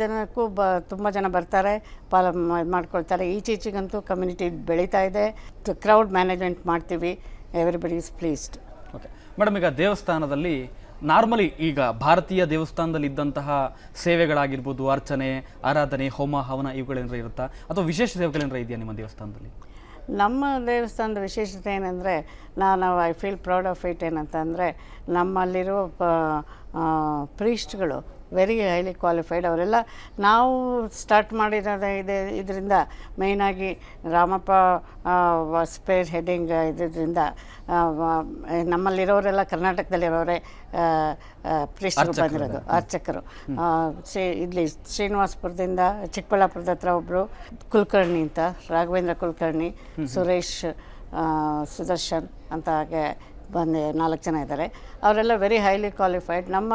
ಜನಕ್ಕೂ ಬ, ತುಂಬ ಜನ ಬರ್ತಾರೆ ಪಾಲ ಮಾಡ್ಕೊಳ್ತಾರೆ. ಈಚೀಚೆಗಂತೂ ಕಮ್ಯುನಿಟಿ ಬೆಳೀತಾ ಇದೆ. ಕ್ರೌಡ್ ಮ್ಯಾನೇಜ್ಮೆಂಟ್ ಮಾಡ್ತೀವಿ. Everybody is pleased okay madam ಈಗ ದೇವಸ್ಥಾನದಲ್ಲಿ ನಾರ್ಮಲಿ ಈಗ ಭಾರತೀಯ ದೇವಸ್ಥಾನದಲ್ಲಿ ಇದ್ದಂತಹ ಸೇವೆಗಳಾಗಿರ್ಬೋದು, ಅರ್ಚನೆ, ಆರಾಧನೆ, ಹೋಮ, ಹವನ ಇವುಗಳೇನಾರ ಇರುತ್ತಾ? ಅಥವಾ ವಿಶೇಷ ಸೇವೆಗಳೇನಾರ ಇದೆಯಾ ನಿಮ್ಮ ದೇವಸ್ಥಾನದಲ್ಲಿ? ನಮ್ಮ ದೇವಸ್ಥಾನದ ವಿಶೇಷತೆ ಏನಂದರೆ ನಾನು I feel proud of it ಏನಂತಂದರೆ ನಮ್ಮಲ್ಲಿರೋ ಪ್ರೀಸ್ಟ್ಗಳು ವೆರಿ ಹೈಲಿ ಕ್ವಾಲಿಫೈಡ್ ಅವರೆಲ್ಲ ನಾವು ಸ್ಟಾರ್ಟ್ ಮಾಡಿರೋದ ಇದೆ ಇದರಿಂದ ಮೇಯ್ನಾಗಿ ರಾಮಪ್ಪ ಸ್ಪೇರ್ ಹೆಡ್ಡಿಂಗ್ ಇದರಿಂದ ನಮ್ಮಲ್ಲಿರೋರೆಲ್ಲ ಕರ್ನಾಟಕದಲ್ಲಿರೋರೆ ಪ್ರೀಸ್ಟ್ಗಳು ಬಂದಿರೋದು ಅರ್ಚಕರು. ಶ್ರೀ ಇಲ್ಲಿ ಶ್ರೀನಿವಾಸಪುರದಿಂದ ಚಿಕ್ಕಬಳ್ಳಾಪುರದ ಹತ್ರ ಒಬ್ಬರು ಕುಲಕರ್ಣಿ ಅಂತ ರಾಘವೇಂದ್ರ ಕುಲಕರ್ಣಿ ಸುರೇಶ್ ಸುದರ್ಶನ್ ಅಂತ ಹಾಗೆ ಬಂದು, ನಾಲ್ಕು ಜನ ಇದ್ದಾರೆ. ಅವರೆಲ್ಲ ವೆರಿ ಹೈಲಿ ಕ್ವಾಲಿಫೈಡ್ ನಮ್ಮ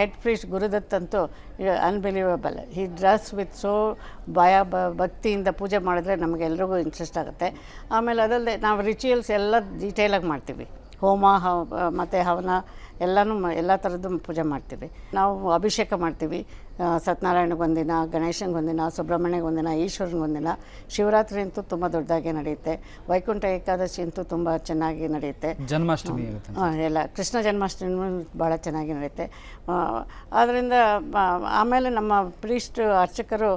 ಹೆಡ್ ಪ್ರೀಸ್ಟ್ ಗುರುದತ್ ಅಂತೂ ಅನ್ಬಿಲೀವಬಲ್ ಈ ಡ್ರಸ್ ವಿತ್ ಸೋ ಭಯ ಬ ಭಕ್ತಿಯಿಂದ ಪೂಜೆ ಮಾಡಿದ್ರೆ ನಮಗೆಲ್ರಿಗೂ ಇಂಟ್ರೆಸ್ಟ್ ಆಗುತ್ತೆ. ಆಮೇಲೆ ಅದಲ್ಲದೆ ನಾವು ರಿಚುಯಲ್ಸ್ ಎಲ್ಲ ಡೀಟೇಲಾಗಿ ಮಾಡ್ತೀವಿ. ಹೋಮ, ಹ ಮತ್ತು ಹವನ ಎಲ್ಲನೂ ಮ ಎಲ್ಲ ಥರದ್ದು ಪೂಜೆ ಮಾಡ್ತೀವಿ. ನಾವು ಅಭಿಷೇಕ ಮಾಡ್ತೀವಿ. ಸತ್ಯನಾರಾಯಣಗೊಂದಿನ ಗಣೇಶನಿಗೊಂದಿನ ಸುಬ್ರಹ್ಮಣ್ಯಗೊಂದಿನ ಈಶ್ವರನಿಗೊಂದಿನ ಶಿವರಾತ್ರಿ ಅಂತೂ ತುಂಬ ದೊಡ್ಡದಾಗಿ ನಡೆಯುತ್ತೆ. ವೈಕುಂಠ ಏಕಾದಶಿ ಅಂತೂ ತುಂಬ ಚೆನ್ನಾಗಿ ನಡೆಯುತ್ತೆ. ಜನ್ಮಾಷ್ಟಮಿ ಎಲ್ಲ ಕೃಷ್ಣ ಜನ್ಮಾಷ್ಟಮಿ ಭಾಳ ಚೆನ್ನಾಗಿ ನಡೆಯುತ್ತೆ. ಆದ್ದರಿಂದ ಆಮೇಲೆ ನಮ್ಮ ಪ್ರೀಸ್ಟ್ ಅರ್ಚಕರು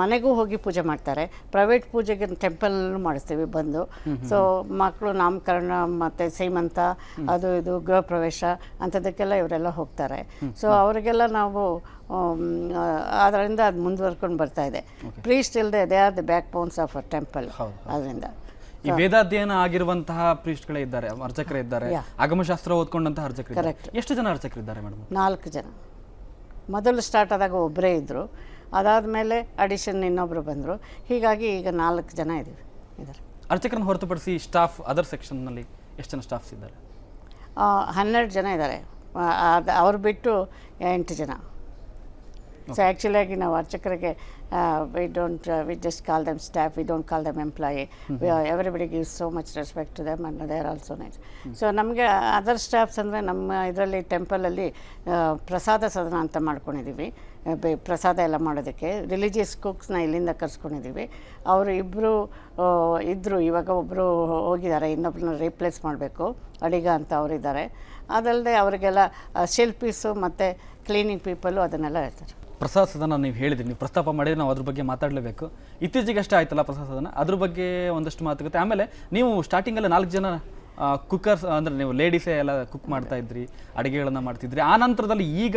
ಮನೆಗೂ ಹೋಗಿ ಪೂಜೆ ಮಾಡ್ತಾರೆ. ಪ್ರೈವೇಟ್ ಪೂಜೆಗೆ ಟೆಂಪಲ್ ಮಾಡಿಸ್ತೀವಿ ಬಂದು. ಸೊ ಮಕ್ಕಳು ನಾಮಕರಣ ಮತ್ತು ಸೀಮಂತ ಅದು ಇದು ಗೃಹ ಪ್ರವೇಶ ಅಂಥದ್ದಕ್ಕೆಲ್ಲ ಇವರೆಲ್ಲ ಹೋಗ್ತಾರೆ. ಸೊ ಅವರಿಗೆಲ್ಲ ನಾವು ಅದರಿಂದ ಅದು ಮುಂದುವರ್ಕೊಂಡು ಬರ್ತಾ ಇದೆ. ಪ್ರೀಸ್ಟ್ ಇಲ್ಲದೆ they are the backbones of a temple ಅದರಿಂದ. ಈ ವೇದಾಧ್ಯಯನ ಆಗಿರುವಂತಹ ಪ್ರೀಸ್ಟ್ಗಳೇ ಇದ್ದಾರೆ ಅರ್ಚಕರೇ ಇದ್ದಾರೆ. ಆಗಮಶಾಸ್ತ್ರ ಓದ್ಕೊಂಡಂತಹ ಅರ್ಚಕರು ಕರೆಕ್ಟ್ ಎಷ್ಟು ಜನ ಅರ್ಚಕರಿದ್ದಾರೆ ಮೇಡಮ್? ನಾಲ್ಕು ಜನ. ಮೊದಲು ಸ್ಟಾರ್ಟ್ ಆದಾಗ ಒಬ್ಬರೇ ಇದ್ದರು ಅದಾದಮೇಲೆ ಅಡಿಷನ್ ಇನ್ನೊಬ್ಬರು ಬಂದರು. ಹೀಗಾಗಿ ಈಗ ನಾಲ್ಕು ಜನ ಇದ್ದೀವಿ ಇದ್ದಾರೆ. ಅರ್ಚಕರನ್ನು ಹೊರತುಪಡಿಸಿ ಸ್ಟಾಫ್ ಅದರ್ ಸೆಕ್ಷನ್ನಲ್ಲಿ ಎಷ್ಟು ಜನ ಸ್ಟಾಫ್ಸ್ ಇದ್ದಾರೆ? ಹನ್ನೆರಡು ಜನ ಇದ್ದಾರೆ. ಅದು ಅವ್ರು ಬಿಟ್ಟು ಎಂಟು ಜನ. ಸೊ ಆ್ಯಕ್ಚುಲಿಯಾಗಿ ನಾವು ಅರ್ಚಕರಿಗೆ we don't we just call them staff we don't call them employee everybody give so much respect to them and they are also nice so ನಮಗೆ ಅದರ್ ಸ್ಟಾಫ್ಸ್ ಅಂದರೆ ನಮ್ಮ ಇದರಲ್ಲಿ ಟೆಂಪಲಲ್ಲಿ ಪ್ರಸಾದ ಸದನ ಅಂತ ಮಾಡ್ಕೊಂಡಿದ್ದೀವಿ ಪ್ರಸಾದ ಎಲ್ಲ ಮಾಡೋದಕ್ಕೆ ರಿಲಿಜಿಯಸ್ ಕುಕ್ಸ್ನ ಇಲ್ಲಿಂದ ಕರ್ಸ್ಕೊಂಡಿದ್ದೀವಿ. ಅವರು ಇಬ್ಬರು ಇದ್ದರು ಇವಾಗ ಒಬ್ಬರು ಹೋಗಿದ್ದಾರೆ ಇನ್ನೊಬ್ಬರನ್ನ ರೀಪ್ಲೇಸ್ ಮಾಡಬೇಕು ಅಡಿಗ ಅಂತ ಅವರಿದ್ದಾರೆ. ಅದಲ್ಲದೆ ಅವರಿಗೆಲ್ಲ ಶಿಲ್ಪೀಸು ಮತ್ತು ಕ್ಲೀನಿಂಗ್ ಪೀಪಲು ಅದನ್ನೆಲ್ಲ ಹೇಳ್ತಾರೆ. ಪ್ರಸಾದ ನೀವು ಹೇಳಿದ್ರಿ, ನೀವು ಪ್ರಸ್ತಾಪ ಮಾಡಿದ್ರೆ ನಾವು ಅದ್ರ ಬಗ್ಗೆ ಮಾತಾಡಲೇಬೇಕು. ಇತ್ತೀಚೆಗೆ ಅಷ್ಟೇ ಆಯ್ತಲ್ಲ ಪ್ರಸಾದ ಸದನ ಅದ್ರ ಬಗ್ಗೆ ಒಂದಷ್ಟು ಮಾತುಕತೆ. ಆಮೇಲೆ ನೀವು ಸ್ಟಾರ್ಟಿಂಗಲ್ಲಿ ನಾಲ್ಕು ಜನ ಕುಕ್ಕರ್ಸ್ ಅಂದರೆ ನೀವು ಲೇಡೀಸೇ ಎಲ್ಲ ಕುಕ್ ಮಾಡ್ತಾ ಇದ್ರಿ, ಅಡುಗೆಗಳನ್ನ ಮಾಡ್ತಿದ್ರಿ, ಆ ನಂತರದಲ್ಲಿ ಈಗ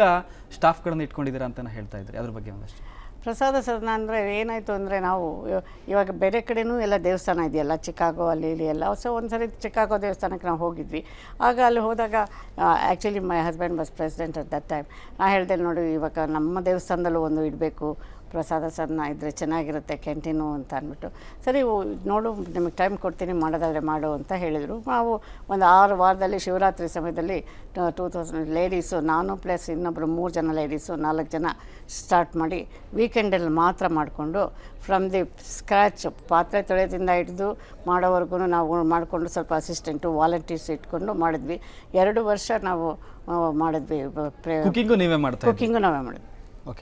ಸ್ಟಾಫ್ಗಳನ್ನ ಇಟ್ಕೊಂಡಿದ್ದೀರಾ ಅಂತ ಹೇಳ್ತಾ ಇದ್ರಿ. ಅದ್ರ ಬಗ್ಗೆ ಒಂದಷ್ಟು. ಪ್ರಸಾದ ಸದನ ಅಂದರೆ ಏನಾಯಿತು ಅಂದರೆ ನಾವು ಇವ- ಇವಾಗ ಬೇರೆ ಕಡೆನೂ ಎಲ್ಲ ದೇವಸ್ಥಾನ ಇದೆಯಲ್ಲ, ಚಿಕಾಗೋ ಅಲ್ಲಿ ಇಲ್ಲಿ ಎಲ್ಲ. ಸೊ, ಒಂದ್ಸರಿ ಚಿಕಾಗೋ ದೇವಸ್ಥಾನಕ್ಕೆ ನಾವು ಹೋಗಿದ್ವಿ. ಆಗ ಅಲ್ಲಿ ಹೋದಾಗ actually my husband was president at that time ನಾನು ಹೇಳಿದೆ, ನೋಡಿ, ಇವಾಗ ನಮ್ಮ ದೇವಸ್ಥಾನದಲ್ಲೂ ಒಂದು ಇಡಬೇಕು ಪ್ರಸಾದ ಸದನ ಇದ್ದರೆ ಚೆನ್ನಾಗಿರುತ್ತೆ ಕ್ಯಾಂಟೀನು ಅಂತ ಅಂದ್ಬಿಟ್ಟು. ಸರಿ ನೋಡು ನಿಮಗೆ ಟೈಮ್ ಕೊಡ್ತೀನಿ ಮಾಡೋದಾದರೆ ಮಾಡು ಅಂತ ಹೇಳಿದರು. ನಾವು ಒಂದು ಆರು ವಾರದಲ್ಲಿ ಶಿವರಾತ್ರಿ ಸಮಯದಲ್ಲಿ ಟೂ ತೌಸಂಡ್ ಲೇಡೀಸು ನಾನು ಪ್ಲಸ್ ಇನ್ನೊಬ್ಬರು ಮೂರು ಜನ ಲೇಡೀಸು ನಾಲ್ಕು ಜನ ಸ್ಟಾರ್ಟ್ ಮಾಡಿ ವೀಕೆಂಡಲ್ಲಿ ಮಾತ್ರ ಮಾಡಿಕೊಂಡು ಫ್ರಮ್ ದಿ ಸ್ಕ್ರ್ಯಾಚ್ ಪಾತ್ರೆ ತೊಳೆಯೋದಿಂದ ಹಿಡಿದು ಮಾಡೋವರೆಗೂ ನಾವು ಮಾಡಿಕೊಂಡು ಸ್ವಲ್ಪ ಅಸಿಸ್ಟೆಂಟು ವಾಲಂಟೀರ್ಸ್ ಇಟ್ಕೊಂಡು ಮಾಡಿದ್ವಿ. ಎರಡು ವರ್ಷ ನಾವು ಮಾಡಿದ್ವಿ ಕುಕಿಂಗು ನೀವೇ ಮಾಡಿದ್ವಿ ಕುಕಿಂಗು ಕುಕ್ಕಿಂಗು ನಾವೇ ಮಾಡಿದ್ವಿ.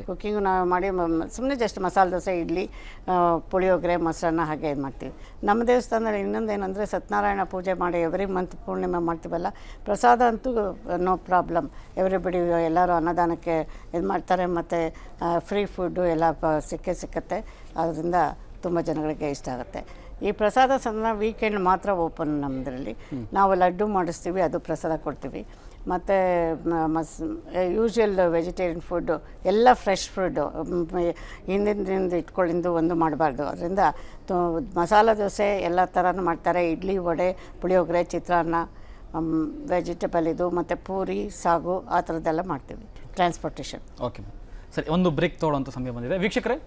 ಕುಕ್ಕಿಂಗು ನಾವು ಮಾಡಿ ಸುಮ್ಮನೆ ಜಸ್ಟ್ ಮಸಾಲೆ ದೋಸೆ ಇಡ್ಲಿ ಪುಳಿಯೋಗರೆ ಮೊಸರನ್ನ ಹಾಗೆ ಇದು ಮಾಡ್ತೀವಿ. ನಮ್ಮ ದೇವಸ್ಥಾನದಲ್ಲಿ ಇನ್ನೊಂದು ಏನಂದರೆ ಸತ್ಯನಾರಾಯಣ ಪೂಜೆ ಮಾಡಿ ಎವ್ರಿ ಮಂತ್ ಪೂರ್ಣಿಮೆ ಮಾಡ್ತೀವಲ್ಲ ಪ್ರಸಾದ ಅಂತೂ ನೋ ಪ್ರಾಬ್ಲಮ್ ಎವ್ರಿಬಡಿ ಎಲ್ಲರೂ ಅನ್ನದಾನಕ್ಕೆ ಇದು ಮಾಡ್ತಾರೆ ಮತ್ತು ಫ್ರೀ ಫುಡ್ಡು ಎಲ್ಲ ಪ ಸಿಕ್ಕೇ ಸಿಕ್ಕತ್ತೆ. ಅದರಿಂದ ತುಂಬ ಜನಗಳಿಗೆ ಇಷ್ಟ ಆಗುತ್ತೆ. ಈ ಪ್ರಸಾದ ಸಂದ ವೀಕೆಂಡ್ ಮಾತ್ರ ಓಪನ್ ನಮ್ಮದ್ರಲ್ಲಿ ನಾವು ಲಡ್ಡು ಮಾಡಿಸ್ತೀವಿ ಅದು ಪ್ರಸಾದ ಕೊಡ್ತೀವಿ. ಮತ್ತು ಮಸ್ ಯೂಶ್ವಲ್ ವೆಜಿಟೇರಿಯನ್ ಫುಡ್ಡು ಎಲ್ಲ ಫ್ರೆಶ್ ಫುಡ್ಡು ಹಿಂದಿಂದಿಂದ ಇಟ್ಕೊಳ್ಳಿಂದು ಒಂದು ಮಾಡಬಾರ್ದು. ಅದರಿಂದ ಮಸಾಲೆ ದೋಸೆ ಎಲ್ಲ ಥರನೂ ಮಾಡ್ತಾರೆ. ಇಡ್ಲಿ, ವಡೆ, ಪುಳಿಯೋಗರೆ, ಚಿತ್ರಾನ್ನ ವೆಜಿಟೇಬಲ್ ಇದು, ಮತ್ತು ಪೂರಿ, ಸಾಗು, ಆ ಥರದ್ದೆಲ್ಲ ಮಾಡ್ತೀವಿ. ಟ್ರಾನ್ಸ್ಪೋರ್ಟೇಷನ್ ಓಕೆ ಸರಿ, ಒಂದು ಬ್ರೇಕ್ ತೊಗೊಳ್ಳೋಂಥ ಸಮಯ ಬಂದಿದೆ. ವೀಕ್ಷಕರೇ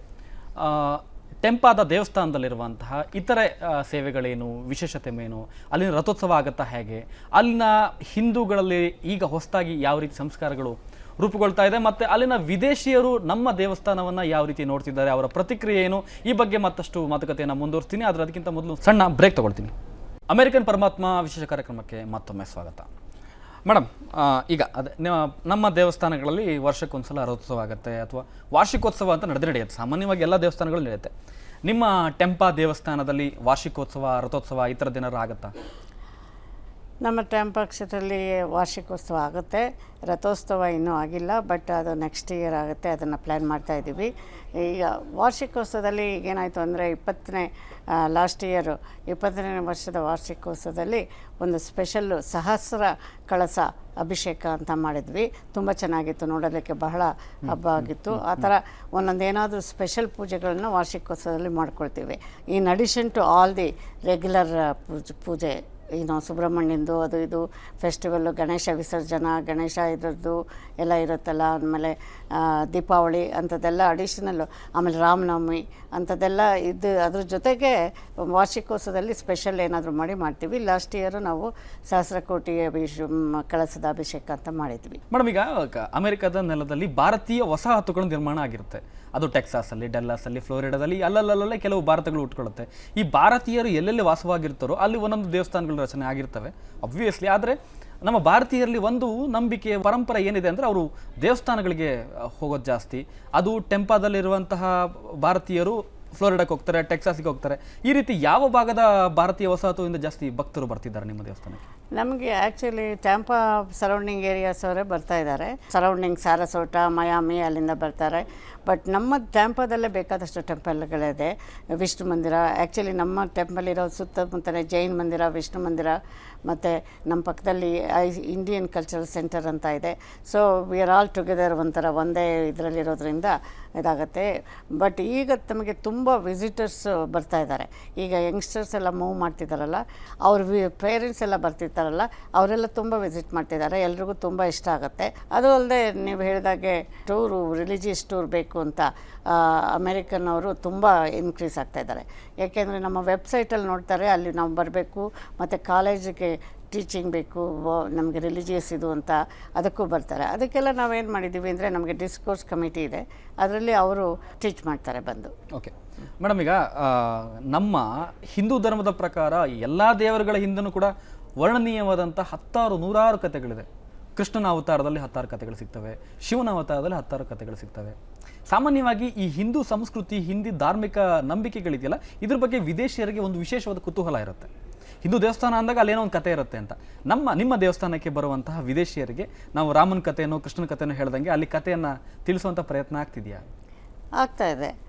ಟೆಂಪಾದ ದೇವಸ್ಥಾನದಲ್ಲಿರುವಂತಹ ಇತರೆ ಸೇವೆಗಳೇನು, ವಿಶೇಷತೆ ಏನು, ಅಲ್ಲಿನ ರಥೋತ್ಸವ ಆಗುತ್ತಾ ಹೇಗೆ, ಅಲ್ಲಿನ ಹಿಂದೂಗಳಲ್ಲಿ ಈಗ ಹೊಸದಾಗಿ ಯಾವ ರೀತಿ ಸಂಸ್ಕಾರಗಳು ರೂಪುಗೊಳ್ತಾ ಇದೆ, ಮತ್ತು ಅಲ್ಲಿನ ವಿದೇಶಿಯರು ನಮ್ಮ ದೇವಸ್ಥಾನವನ್ನು ಯಾವ ರೀತಿ ನೋಡ್ತಿದ್ದಾರೆ, ಅವರ ಪ್ರತಿಕ್ರಿಯೆ ಏನು, ಈ ಬಗ್ಗೆ ಮತ್ತಷ್ಟು ಮಾತುಕತೆಯನ್ನು ಮುಂದುವರಿಸ್ತೀನಿ. ಆದರೆ ಅದಕ್ಕಿಂತ ಮೊದಲು ಸಣ್ಣ ಬ್ರೇಕ್ ತಗೊಳ್ತೀನಿ. ಅಮೆರಿಕನ್ ಪರಮಾತ್ಮ ವಿಶೇಷ ಕಾರ್ಯಕ್ರಮಕ್ಕೆ ಮತ್ತೊಮ್ಮೆ ಸ್ವಾಗತ. ಮೇಡಮ್ ಈಗ ಅದೇ, ನಿಮ್ಮ- ದೇವಸ್ಥಾನಗಳಲ್ಲಿ ವರ್ಷಕ್ಕೊಂದ್ಸಲ ರಥೋತ್ಸವ ಆಗುತ್ತೆ ಅಥವಾ ವಾರ್ಷಿಕೋತ್ಸವ ಅಂತ ನಡೆದು ನಡೆಯುತ್ತೆ. ಸಾಮಾನ್ಯವಾಗಿ ಎಲ್ಲ ದೇವಸ್ಥಾನಗಳು ನಡೆಯುತ್ತೆ. ನಿಮ್ಮ ಟೆಂಪಾ ದೇವಸ್ಥಾನದಲ್ಲಿ ವಾರ್ಷಿಕೋತ್ಸವ, ರಥೋತ್ಸವ ಈ ಥರದ್ದು ಏನಾರು ಆಗುತ್ತಾ? ನಮ್ಮ ಟೆಂಪಕ್ಷದಲ್ಲಿ ವಾರ್ಷಿಕೋತ್ಸವ ಆಗುತ್ತೆ. ರಥೋತ್ಸವ ಇನ್ನೂ ಆಗಿಲ್ಲ ಬಟ್ ಅದು ನೆಕ್ಸ್ಟ್ ಇಯರ್ ಆಗುತ್ತೆ, ಅದನ್ನು ಪ್ಲ್ಯಾನ್ ಮಾಡ್ತಾಯಿದ್ದೀವಿ ಈಗ ವಾರ್ಷಿಕೋತ್ಸವದಲ್ಲಿ ಏನಾಯಿತು ಅಂದರೆ ಇಪ್ಪತ್ತನೇ ಲಾಸ್ಟ್ ಇಯರು ಇಪ್ಪತ್ತನೇ ವರ್ಷದ ವಾರ್ಷಿಕೋತ್ಸವದಲ್ಲಿ ಒಂದು ಸ್ಪೆಷಲ್ಲು ಸಹಸ್ರ ಕಳಸ ಅಭಿಷೇಕ ಅಂತ ಮಾಡಿದ್ವಿ. ತುಂಬ ಚೆನ್ನಾಗಿತ್ತು ನೋಡೋದಕ್ಕೆ ಬಹಳ ಹಬ್ಬ ಆಗಿತ್ತು. ಆ ಥರ ಒಂದೊಂದು ಏನಾದರೂ ಸ್ಪೆಷಲ್ ಪೂಜೆಗಳನ್ನ ವಾರ್ಷಿಕೋತ್ಸವದಲ್ಲಿ ಮಾಡ್ಕೊಳ್ತೀವಿ. In addition to all the regular pooja ಏನು ಸುಬ್ರಹ್ಮಣ್ಯಂದು ಅದು ಇದು ಫೆಸ್ಟಿವಲ್ಲು ಗಣೇಶ ವಿಸರ್ಜನಾ, ಗಣೇಶ ಇದರದ್ದು ಎಲ್ಲ ಇರುತ್ತಲ್ಲ, ಆಮೇಲೆ ದೀಪಾವಳಿ ಅಂಥದ್ದೆಲ್ಲ ಅಡಿಷನಲ್ಲು ಆಮೇಲೆ ರಾಮನವಮಿ ಅಂಥದ್ದೆಲ್ಲ ಇದು ಅದ್ರ ಜೊತೆಗೆ ವಾರ್ಷಿಕೋತ್ಸವದಲ್ಲಿ ಸ್ಪೆಷಲ್ ಏನಾದರೂ ಮಾಡಿ ಮಾಡ್ತೀವಿ. ಲಾಸ್ಟ್ ಇಯರು ನಾವು ಸಹಸ್ರಕೋಟಿ ಅಭಿಷ ಕಳಸದ ಅಭಿಷೇಕ ಅಂತ ಮಾಡಿದ್ವಿ. ಮೇಡಮ್, ಈಗ ಅಮೆರಿಕದ ನೆಲದಲ್ಲಿ ಭಾರತೀಯ ವಸಾಹತುಗಳು ನಿರ್ಮಾಣ ಆಗಿರುತ್ತೆ. ಅದು ಟೆಕ್ಸಾಸಲ್ಲಿ, ಡೆಲ್ಲಾಸಲ್ಲಿ, ಫ್ಲೋರಿಡಾದಲ್ಲಿ ಅಲ್ಲಲ್ಲಲ್ಲೇ ಕೆಲವು ಭಾರತಗಳು ಉಟ್ಕೊಳ್ಳುತ್ತೆ. ಈ ಭಾರತೀಯರು ಎಲ್ಲೆಲ್ಲಿ ವಾಸವಾಗಿರ್ತಾರೋ ಅಲ್ಲಿ ಒಂದೊಂದು ದೇವಸ್ಥಾನಗಳ ರಚನೆ ಆಗಿರ್ತವೆ. ಅಬ್ವಿಯಸ್ಲಿ ಆದರೆ ನಮ್ಮ ಭಾರತೀಯರಲ್ಲಿ ಒಂದು ನಂಬಿಕೆ ಪರಂಪರೆ ಏನಿದೆ ಅಂದರೆ ಅವರು ದೇವಸ್ಥಾನಗಳಿಗೆ ಹೋಗೋದು ಜಾಸ್ತಿ. ಅದು ಟೆಂಪಾದಲ್ಲಿರುವಂತಹ ಭಾರತೀಯರು ಫ್ಲೋರಿಡಾಕ್ಕೆ ಹೋಗ್ತಾರೆ, ಟೆಕ್ಸಾಸಿಗೆ ಹೋಗ್ತಾರೆ. ಈ ರೀತಿ ಯಾವ ಭಾಗದ ಭಾರತೀಯ ವಸಾಹತುವಿಂದ ಜಾಸ್ತಿ ಭಕ್ತರು ಬರ್ತಿದ್ದಾರೆ ನಿಮ್ಮ ದೇವಸ್ಥಾನಕ್ಕೆ? ನಮಗೆ ಆ್ಯಕ್ಚುಲಿ ಟ್ಯಾಂಪಾ ಸರೌಂಡಿಂಗ್ ಏರಿಯಾಸ್ ಅವರೇ ಬರ್ತಾ ಇದ್ದಾರೆ. ಸರೌಂಡಿಂಗ್ ಸಾರಸೋಟ ಮಯಾಮಿ ಅಲ್ಲಿಂದ ಬರ್ತಾರೆ. ಬಟ್ ನಮ್ಮ ಟೆಂಪದಲ್ಲೇ ಬೇಕಾದಷ್ಟು ಟೆಂಪಲ್ಗಳಿದೆ ವಿಷ್ಣು ಮಂದಿರ ಆ್ಯಕ್ಚುಲಿ ನಮ್ಮ ಟೆಂಪಲ್ ಇರೋ ಸುತ್ತಮುತ್ತಲೇ ಜೈನ್ ಮಂದಿರ, ವಿಷ್ಣು ಮಂದಿರ, ಮತ್ತು ನಮ್ಮ ಪಕ್ಕದಲ್ಲಿ ಐ ಇಂಡಿಯನ್ ಕಲ್ಚರಲ್ ಸೆಂಟರ್ ಅಂತ ಇದೆ. So we are all together ಒಂಥರ ಒಂದೇ ಇದರಲ್ಲಿರೋದ್ರಿಂದ ಇದಾಗುತ್ತೆ. ಬಟ್ ಈಗ ತಮಗೆ ತುಂಬ ವಿಸಿಟರ್ಸ್ ಬರ್ತಾ ಇದ್ದಾರೆ. ಈಗ ಯಂಗ್ಸ್ಟರ್ಸ್ ಎಲ್ಲ ಮೂವ್ ಮಾಡ್ತಿದ್ದಾರಲ್ಲ, ಅವ್ರ ಪೇರೆಂಟ್ಸ್ ಎಲ್ಲ ಬರ್ತಿರ್ತಾರಲ್ಲ, ಅವರೆಲ್ಲ ತುಂಬ ವಿಸಿಟ್ ಮಾಡ್ತಿದ್ದಾರೆ. ಎಲ್ರಿಗೂ ತುಂಬ ಇಷ್ಟ ಆಗುತ್ತೆ. ಅದು ಅಲ್ಲದೆ ನೀವು ಹೇಳಿದಾಗೆ ಟೂರು ರಿಲಿಜಿಯಸ್ ಟೂರ್ ಬೇಕು. ಅಂತ ಅಮೇರಿಕನ್ ಅವರು ತುಂಬ ಇನ್ಕ್ರೀಸ್ ಆಗ್ತಾ ಇದ್ದಾರೆ. ಯಾಕೆಂದರೆ ನಮ್ಮ ವೆಬ್ಸೈಟಲ್ಲಿ ನೋಡ್ತಾರೆ, ಅಲ್ಲಿ ನಾವು ಬರಬೇಕು, ಮತ್ತು ಕಾಲೇಜಿಗೆ ಟೀಚಿಂಗ್ ಬೇಕು ನಮಗೆ ರಿಲಿಜಿಯಸ್ ಇದು ಅಂತ ಅದಕ್ಕೂ ಬರ್ತಾರೆ. ಅದಕ್ಕೆಲ್ಲ ನಾವೇನು ಮಾಡಿದ್ದೀವಿ ಅಂದರೆ ನಮಗೆ ಡಿಸ್ಕೋರ್ಸ್ ಕಮಿಟಿ ಇದೆ. ಅದರಲ್ಲಿ ಅವರು ಟೀಚ್ ಮಾಡ್ತಾರೆ ಬಂದು. ಓಕೆ ಮೇಡಮ್ ಈಗ ನಮ್ಮ ಹಿಂದೂ ಧರ್ಮದ ಪ್ರಕಾರ ಎಲ್ಲ ದೇವರುಗಳ ಹಿಂದೂ ಕೂಡ ವರ್ಣನೀಯವಾದಂಥ ಹತ್ತಾರು ನೂರಾರು ಕಥೆಗಳಿದೆ. ಕೃಷ್ಣನ ಅವತಾರದಲ್ಲಿ ಹತ್ತಾರು ಕಥೆಗಳು ಸಿಗ್ತವೆ, ಶಿವನ ಅವತಾರದಲ್ಲಿ ಹತ್ತಾರು ಕಥೆಗಳು ಸಿಗ್ತವೆ. ಸಾಮಾನ್ಯವಾಗಿ ಈ ಹಿಂದೂ ಸಂಸ್ಕೃತಿ, ಹಿಂದಿ ಧಾರ್ಮಿಕ ನಂಬಿಕೆಗಳಿದೆಯಲ್ಲ, ಇದ್ರ ಬಗ್ಗೆ ವಿದೇಶಿಯರಿಗೆ ಒಂದು ವಿಶೇಷವಾದ ಕುತೂಹಲ ಇರುತ್ತೆ. ಹಿಂದೂ ದೇವಸ್ಥಾನ ಅಂದಾಗ ಅಲ್ಲೇನೋ ಒಂದು ಕತೆ ಇರುತ್ತೆ ಅಂತ. ನಮ್ಮ, ನಿಮ್ಮ ದೇವಸ್ಥಾನಕ್ಕೆ ಬರುವಂತಹ ವಿದೇಶಿಯರಿಗೆ ನಾವು ರಾಮನ ಕಥೆನೋ ಕೃಷ್ಣನ ಕಥೆನೋ ಹೇಳ್ದಂಗೆ ಅಲ್ಲಿ ಕಥೆಯನ್ನು ತಿಳಿಸುವಂಥ ಪ್ರಯತ್ನ ಆಗ್ತಿದೆಯಾ? ಆಗ್ತಾ ಇದೆ.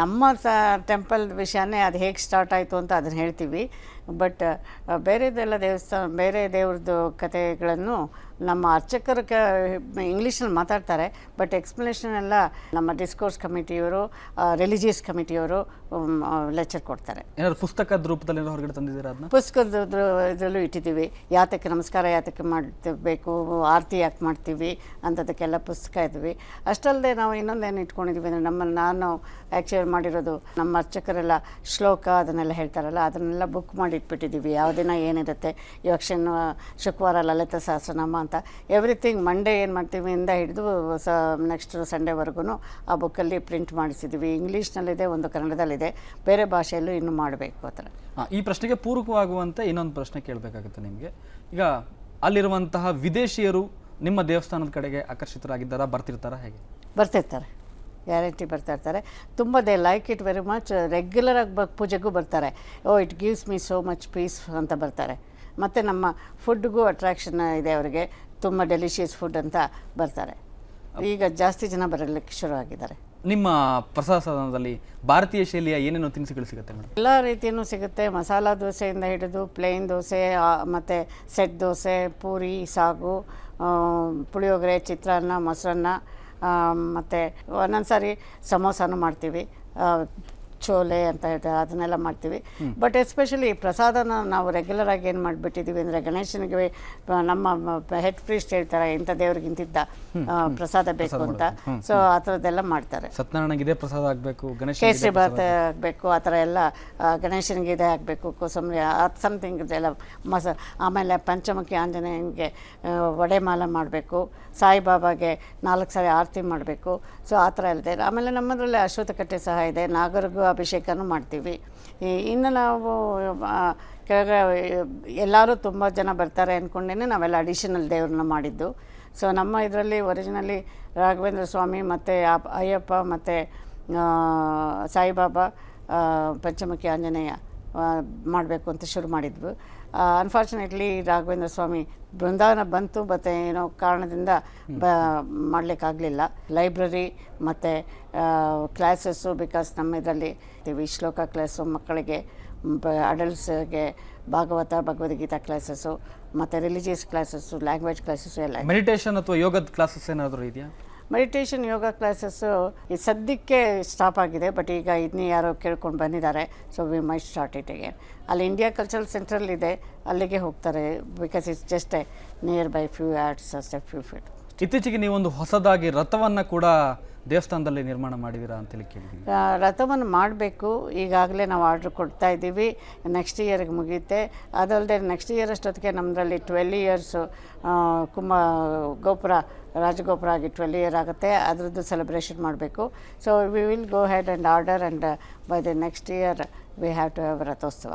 ನಮ್ಮ ಸ ಟೆಂಪಲ್ ವಿಷಯನೇ ಅದು ಹೇಗೆ ಸ್ಟಾರ್ಟ್ ಆಯಿತು ಅಂತ ಅದನ್ನು ಹೇಳ್ತೀವಿ. ಬಟ್ ಬೇರೆದೆಲ್ಲ ದೇವಸ್ಥಾನ, ಬೇರೆ ದೇವ್ರದ್ದು ಕಥೆಗಳನ್ನು ನಮ್ಮ ಅರ್ಚಕರು ಕ ಇಂಗ್ಲೀಷಲ್ಲಿ ಮಾತಾಡ್ತಾರೆ. ಬಟ್ ಎಕ್ಸ್ಪ್ಲನೇಷನ್ ಎಲ್ಲ ನಮ್ಮ ಡಿಸ್ಕೋರ್ಸ್ ಕಮಿಟಿಯವರು ರಿಲಿಜಿಯಸ್ ಕಮಿಟಿಯವರು ಲೆಕ್ಚರ್ ಕೊಡ್ತಾರೆ. ಏನಾದ್ರು ಪುಸ್ತಕದ ರೂಪದಲ್ಲಿ ಹೊರಗಡೆ ತಂದಿದ್ದೀರಾ ಅದನ್ನ? ಪುಸ್ತಕದ ಇದರಲ್ಲೂ ಇಟ್ಟಿದ್ದೀವಿ. ಯಾತಕ್ಕೆ ನಮಸ್ಕಾರ ಯಾತಕ್ಕೆ ಮಾಡಬೇಕು ಆರತಿ ಯಾಕೆ ಮಾಡ್ತೀವಿ ಅಂಥದಕ್ಕೆಲ್ಲ ಪುಸ್ತಕ ಇದ್ವಿ. ಅಷ್ಟಲ್ಲದೆ ನಾವು ಇನ್ನೊಂದೇನು ಇಟ್ಕೊಂಡಿದ್ದೀವಿ ಅಂದರೆ ನಮ್ಮ ನಾನು ಆ್ಯಕ್ಚುಯಲ್ ಮಾಡಿರೋದು ನಮ್ಮ ಅರ್ಚಕರೆಲ್ಲ ಶ್ಲೋಕ ಅದನ್ನೆಲ್ಲ ಹೇಳ್ತಾರಲ್ಲ ಅದನ್ನೆಲ್ಲ ಬುಕ್ ಮಾಡಿ ಇಟ್ಬಿಟ್ಟಿದ್ದೀವಿ ಯಾವ ದಿನ ಏನಿರುತ್ತೆ ಇವಾಗ ಶನ ಶುಕ್ರವಾರ ಲಲಿತ ಸಹಸ್ರನಾಮ ಅಂತ ಎವ್ರಿಥಿಂಗ್ ಮಂಡೇ ಏನು ಮಾಡ್ತೀವಿ ಇಂದ ಹಿಡಿದು ಸ ನೆಕ್ಸ್ಟ್ ಸಂಡೇವರೆಗೂ ಆ ಬುಕ್ಕಲ್ಲಿ ಪ್ರಿಂಟ್ ಮಾಡಿಸಿದ್ದೀವಿ. ಇಂಗ್ಲೀಷ್ನಲ್ಲಿದೆ ಒಂದು ಕನ್ನಡದಲ್ಲಿದೆ ಬೇರೆ ಭಾಷೆಯಲ್ಲೂ ಇನ್ನು ಮಾಡಬೇಕು ಆ ಥರ. ಈ ಪ್ರಶ್ನೆಗೆ ಪೂರಕವಾಗುವಂತೆ ಇನ್ನೊಂದು ಪ್ರಶ್ನೆ ಕೇಳಬೇಕಾಗುತ್ತೆ ನಿಮಗೆ. ಈಗ ಅಲ್ಲಿರುವಂತಹ ವಿದೇಶಿಯರು ನಿಮ್ಮ ದೇವಸ್ಥಾನದ ಕಡೆಗೆ ಆಕರ್ಷಿತರಾಗಿದ್ದಾರಾ ಬರ್ತಿರ್ತಾರಾ ಹೇಗೆ? ಬರ್ತಿರ್ತಾರೆ. ಗ್ಯಾರಂಟಿ ಬರ್ತಾ ಇರ್ತಾರೆ. ತುಂಬ they like it very much ರೆಗ್ಯುಲರಾಗಿ ಬ ಪೂಜೆಗೂ ಬರ್ತಾರೆ. ಓ it gives me so much peace ಅಂತ ಬರ್ತಾರೆ. ಮತ್ತು ನಮ್ಮ ಫುಡ್ಗೂ ಅಟ್ರಾಕ್ಷನ್ ಇದೆ ಅವರಿಗೆ. ತುಂಬ ಡೆಲಿಷಿಯಸ್ ಫುಡ್ ಅಂತ ಬರ್ತಾರೆ. ಈಗ ಜಾಸ್ತಿ ಜನ ಬರಲಿಕ್ಕೆ ಶುರು ಆಗಿದ್ದಾರೆ ನಿಮ್ಮ ಪ್ರಸಾದ ಸದನದಲ್ಲಿ ಭಾರತೀಯ ಶೈಲಿಯ ಏನೇನು ತಿನಿಸುಗಳು ಸಿಗುತ್ತೆ ಮೇಡಮ್? ಎಲ್ಲ ರೀತಿಯೂ ಸಿಗುತ್ತೆ. ಮಸಾಲ ದೋಸೆಯಿಂದ ಹಿಡಿದು ಪ್ಲೇನ್ ದೋಸೆ ಮತ್ತು ಸೆಟ್ ದೋಸೆ, ಪೂರಿ, ಸಾಗು ಪುಳಿಯೋಗರೆ, ಚಿತ್ರಾನ್ನ, ಮೊಸರನ್ನ ಮತ್ತು ಒಂದೊಂದು ಸಾರಿ ಸಮೋಸನೂ ಮಾಡ್ತೀವಿ. ಚೋಲೆ ಅಂತ ಹೇಳ್ತಾರೆ ಅದನ್ನೆಲ್ಲ ಮಾಡ್ತೀವಿ. ಬಟ್ ಎಸ್ಪೆಷಲಿ ಪ್ರಸಾದನ ನಾವು ರೆಗ್ಯುಲರ್ ಆಗಿ ಏನು ಮಾಡಿಬಿಟ್ಟಿದ್ದೀವಿ ಅಂದರೆ ಗಣೇಶನಿಗೆ ನಮ್ಮ ಹೆಡ್ ಪ್ರೀಸ್ಟ್ ಹೇಳ್ತಾರೆ ಇಂಥ ದೇವ್ರಿಗೆ ಇಂತಿದ್ದ ಆ, ಪ್ರಸಾದ ಬೇಕು ಅಂತ. ಸೊ ಆ ಥರದ್ದೆಲ್ಲ ಮಾಡ್ತಾರೆ. ಸತ್ಯನಾರಾಯಣಗೆ ಇದೇ ಪ್ರಸಾದ ಆಗಬೇಕು ಗಣೇಶ ಕೇಸರಿ ಭಾತ್ ಆಗಬೇಕು. ಆ ಥರ ಎಲ್ಲ ಗಣೇಶನಿಗೆ ಇದೇ ಆಗಬೇಕು ಕೋಸಂಬರಿ ಸಮಥಿಂಗ್ ಇದೆಲ್ಲ ಮಸ ಆಮೇಲೆ ಪಂಚಮುಖಿ ಆಂಜನೇಯನಿಗೆ ಮಾಲ ಮಾಡಬೇಕು ಸಾಯಿಬಾಬಾಗೆ ನಾಲ್ಕು ಸಾರಿ ಆರತಿ ಮಾಡಬೇಕು. ಸೊ ಆ ಥರ ಎಲ್ಲ ಇದೆ. ಆಮೇಲೆ ನಮ್ಮದರಲ್ಲಿ ಅಶ್ವತ್ಥ ಕಟ್ಟೆ ಸಹ ಇದೆ ನಾಗರಿಗೂ ಅಭಿಷೇಕನೂ ಮಾಡ್ತೀವಿ. ಇನ್ನು ನಾವು ಕೆಳಗೆ ಎಲ್ಲರೂ ತುಂಬ ಜನ ಬರ್ತಾರೆ ಅಂದ್ಕೊಂಡೇ ನಾವೆಲ್ಲ ಅಡಿಷನಲ್ ದೇವ್ರನ್ನ ಮಾಡಿದ್ದು. ಸೊ ನಮ್ಮ ಇದರಲ್ಲಿ ಒರಿಜಿನಲಿ ರಾಘವೇಂದ್ರ ಸ್ವಾಮಿ ಮತ್ತು ಅಯ್ಯಪ್ಪ ಮತ್ತು ಸಾಯಿಬಾಬಾ ಪಂಚಮುಖಿ ಆಂಜನೇಯ ಮಾಡಬೇಕು ಅಂತ ಶುರು ಮಾಡಿದ್ವು. ಅನ್ಫಾರ್ಚುನೇಟ್ಲಿ ರಾಘವೇಂದ್ರ ಸ್ವಾಮಿ ಬೃಂದಾವನ ಬಂತು ಮತ್ತು ಏನೋ ಕಾರಣದಿಂದ ಬ, ಮಾಡಲಿಕ್ಕಾಗಲಿಲ್ಲ. ಲೈಬ್ರರಿ ಮತ್ತು ಕ್ಲಾಸಸ್ಸು ಬಿಕಾಸ್ ನಮ್ಮ ಇದರಲ್ಲಿ ಈ ಶ್ಲೋಕ ಕ್ಲಾಸು ಮಕ್ಕಳಿಗೆ ಅಡಲ್ಟ್ಸ್ಗೆ ಭಾಗವತ, ಭಗವದ್ಗೀತಾ ಕ್ಲಾಸಸ್ಸು ಮತ್ತು ರಿಲಿಜಿಯಸ್ ಕ್ಲಾಸಸ್ಸು ಲ್ಯಾಂಗ್ವೇಜ್ ಕ್ಲಾಸಸ್ಸು ಎಲ್ಲ ಮೆಡಿಟೇಷನ್ ಅಥವಾ ಯೋಗದ ಕ್ಲಾಸಸ್ ಏನಾದರೂ ಇದೆಯಾ? ಮೆಡಿಟೇಷನ್ ಯೋಗ ಕ್ಲಾಸಸ್ಸು ಸದ್ಯಕ್ಕೆ ಸ್ಟಾಪ್ ಆಗಿದೆ ಬಟ್ ಈಗ ಇದನ್ನ ಯಾರೋ ಕೇಳ್ಕೊಂಡು ಬಂದಿದ್ದಾರೆ so we may start it again ಅಲ್ಲಿ ಇಂಡಿಯಾ ಕಲ್ಚರಲ್ ಸೆಂಟ್ರಲ್ ಇದೆ, ಅಲ್ಲಿಗೆ ಹೋಗ್ತಾರೆ because it's just a nearby few yards ಅಷ್ಟೇ ಫ್ಯೂ ಫೀಟ್ ಇತ್ತೀಚೆಗೆ ನೀವೊಂದು ಹೊಸದಾಗಿ ರಥವನ್ನು ಕೂಡ ದೇವಸ್ಥಾನದಲ್ಲಿ ನಿರ್ಮಾಣ ಮಾಡಿದ್ದೀರಾ ಅಂತ ಹೇಳಿ ಆ, ರಥವನ್ನು ಮಾಡಬೇಕು. ಈಗಾಗಲೇ ನಾವು ಆರ್ಡ್ರ್ ಕೊಡ್ತಾ ಇದ್ದೀವಿ. ನೆಕ್ಸ್ಟ್ ಇಯರ್ಗೆ ಮುಗಿಯುತ್ತೆ. ಅದಲ್ಲದೆ ನೆಕ್ಸ್ಟ್ ಇಯರ್ ಅಷ್ಟೊತ್ತಿಗೆ ನಮ್ಮದ್ರಲ್ಲಿ ಟ್ವೆಲ್ ಇಯರ್ಸು ಕುಮ ಗೋಪುರ ರಾಜಗೋಪುರ ಆಗಿ ಟ್ವೆಲ್ ಇಯರ್ ಆಗುತ್ತೆ. ಅದರದ್ದು ಸೆಲೆಬ್ರೇಷನ್ ಮಾಡಬೇಕು. So we will go ahead and order and by the next year we have to have ರಥೋತ್ಸವ.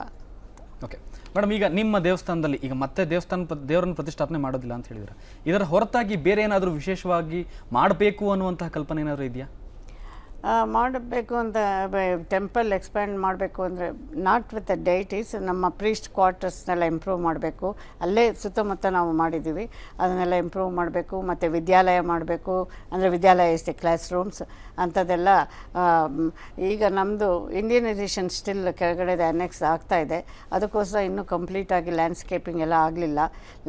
ಓಕೆ ಮೇಡಮ್, ಈಗ ನಿಮ್ಮ ದೇವಸ್ಥಾನದಲ್ಲಿ, ಈಗ ಮತ್ತೆ ದೇವಸ್ಥಾನ ದೇವರನ್ನು ಪ್ರತಿಷ್ಠಾಪನೆ ಮಾಡೋದಿಲ್ಲ ಅಂತ ಹೇಳಿದ್ರೆ, ಇದರ ಹೊರತಾಗಿ ಬೇರೆ ಏನಾದರೂ ವಿಶೇಷವಾಗಿ ಮಾಡಬೇಕು ಅನ್ನುವಂತಹ ಕಲ್ಪನೆ ಏನಾದರೂ ಇದೆಯಾ? ಮಾಡಬೇಕು ಅಂತ ಟೆಂಪಲ್ ಎಕ್ಸ್ಪ್ಯಾಂಡ್ ಮಾಡಬೇಕು ಅಂದರೆ ನಾಟ್ ವಿತ್ ದ ಡೈಟೀಸ್ ನಮ್ಮ ಪ್ರೀಸ್ಟ್ ಕ್ವಾರ್ಟರ್ಸ್ನೆಲ್ಲ ಇಂಪ್ರೂವ್ ಮಾಡಬೇಕು. ಅಲ್ಲೇ ಸುತ್ತಮುತ್ತ ನಾವು ಮಾಡಿದ್ದೀವಿ. ಅದನ್ನೆಲ್ಲ ಇಂಪ್ರೂವ್ ಮಾಡಬೇಕು, ಮತ್ತು ವಿದ್ಯಾಲಯ ಮಾಡಬೇಕು. ಅಂದರೆ ವಿದ್ಯಾಲಯ ದಿ ಕ್ಲಾಸ್ ರೂಮ್ಸ್ ಅಂಥದ್ದೆಲ್ಲ ಈಗ ನಮ್ಮದು ಇಂಡಿಯನೈಸೇಷನ್ ಸ್ಟಿಲ್ ಕೆಳಗಡೆ ಅನೆಕ್ಸ್ ಆಗ್ತಾ ಇದೆ. ಅದಕ್ಕೋಸ್ಕರ ಇನ್ನೂ ಕಂಪ್ಲೀಟಾಗಿ ಲ್ಯಾಂಡ್ಸ್ಕೇಪಿಂಗ್ ಎಲ್ಲ ಆಗಲಿಲ್ಲ.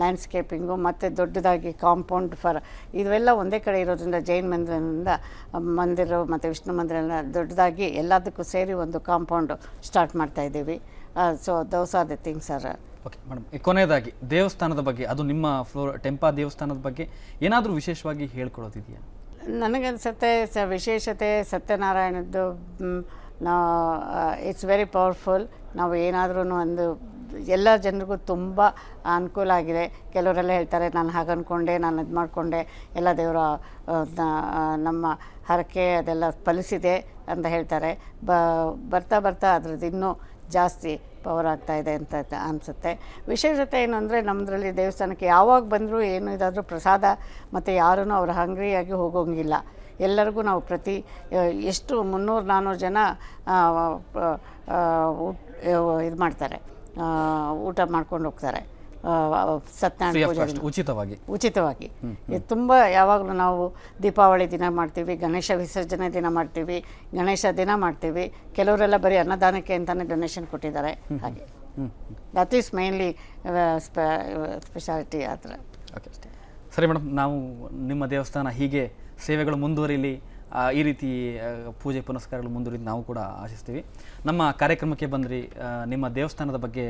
ಲ್ಯಾಂಡ್ಸ್ಕೇಪಿಂಗು ಮತ್ತು ದೊಡ್ಡದಾಗಿ ಕಾಂಪೌಂಡ್ ಫರ್ ಇವೆಲ್ಲ ಒಂದೇ ಕಡೆ ಇರೋದ್ರಿಂದ ಜೈನ್ ಮಂದಿರದಿಂದ ಮಂದಿರ ಮತ್ತು ಮಂದಿರ ಎಲ್ಲ ದೊಡ್ಡದಾಗಿ ಎಲ್ಲದಕ್ಕೂ ಸೇರಿ ಒಂದು ಕಾಂಪೌಂಡ್ ಸ್ಟಾರ್ಟ್ ಮಾಡ್ತಾ ಇದ್ದೀವಿ. So those are the things are okay madam ಕೊನೆಯದಾಗಿ ದೇವಸ್ಥಾನದ ಬಗ್ಗೆ ಅದು ನಿಮ್ಮ ಫ್ಲೋರ್ ಟೆಂಪಾ ದೇವಸ್ಥಾನದ ಬಗ್ಗೆ ಏನಾದರೂ ವಿಶೇಷವಾಗಿ ಹೇಳ್ಕೊಡೋದಿದೆಯಾ? ನನಗನ್ಸುತ್ತೆ ಸ ವಿಶೇಷತೆ ಸತ್ಯನಾರಾಯಣದ್ದು ಇಟ್ಸ್ ವೆರಿ ಪವರ್ಫುಲ್ ನಾವು ಏನಾದ್ರೂ ಒಂದು ಎಲ್ಲ ಜನರಿಗೂ ತುಂಬ ಅನುಕೂಲ ಆಗಿದೆ. ಕೆಲವರೆಲ್ಲ ಹೇಳ್ತಾರೆ ನಾನು ಹಾಗೆ ಅಂದ್ಕೊಂಡೆ ನಾನು ಇದು ಮಾಡಿಕೊಂಡೆ ಎಲ್ಲ ದೇವರ ನಮ್ಮ ಹರಕೆ ಅದೆಲ್ಲ ಫಲಿಸಿದೆ ಅಂತ ಹೇಳ್ತಾರೆ. ಬ, ಬರ್ತಾ ಬರ್ತಾ ಅದ್ರದ್ದು ಇನ್ನೂ ಜಾಸ್ತಿ ಪವರ್ ಆಗ್ತಾ ಇದೆ ಅಂತ ಅನಿಸುತ್ತೆ. ವಿಶೇಷತೆ ಏನು ಅಂದರೆ ನಮ್ಮದ್ರಲ್ಲಿ ದೇವಸ್ಥಾನಕ್ಕೆ ಯಾವಾಗ ಬಂದರೂ ಏನು ಇದಾದರೂ ಪ್ರಸಾದ ಮತ್ತು ಯಾರೂ ಅವ್ರು ಹಂಗ್ರಿಯಾಗಿ ಹೋಗೋಂಗಿಲ್ಲ. ಎಲ್ಲರಿಗೂ ನಾವು ಪ್ರತಿ ಎಷ್ಟು ಮುನ್ನೂರು ನಾನ್ನೂರು ಜನ ಇದು ಮಾಡ್ತಾರೆ. ಊಟ ಮಾಡ್ಕೊಂಡು ಹೋಗ್ತಾರೆ. ಸತ್ಯನಾರಾಯಣ ಪೂಜೆ ಉಚಿತವಾಗಿ. ಉಚಿತವಾಗಿ. ತುಂಬ ಯಾವಾಗಲೂ ನಾವು ದೀಪಾವಳಿ ದಿನ ಮಾಡ್ತೀವಿ ಗಣೇಶ ವಿಸರ್ಜನೆ ದಿನ ಮಾಡ್ತೀವಿ ಗಣೇಶ ದಿನ ಮಾಡ್ತೀವಿ. ಕೆಲವರೆಲ್ಲ ಬರೀ ಅನ್ನದಾನಕ್ಕೆ ಅಂತಲೇ ಡೊನೇಷನ್ ಕೊಟ್ಟಿದ್ದಾರೆ. ಹಾಗೆ. ದಟ್ ಈಸ್ ಮೇನ್ಲಿ ಸ್ಪೆಷಾಲಿಟಿ ಆ ಥರ ಓಕೆ ಸರಿ ಮೇಡಮ್ ನಾವು ನಿಮ್ಮ ದೇವಸ್ಥಾನ ಹೀಗೆ ಸೇವೆಗಳು ಮುಂದುವರಿಲಿ ಈ ರೀತಿ ಪೂಜೆ ಪುನಸ್ಕಾರಗಳು ಮುಂದುವರಿದು ನಾವು ಕೂಡ ಆಶಿಸ್ತೀವಿ. ನಮ್ಮ ಕಾರ್ಯಕ್ರಮಕ್ಕೆ ಬಂದ್ರಿ ನಿಮ್ಮ ದೇವಸ್ಥಾನದ ಬಗ್ಗೆ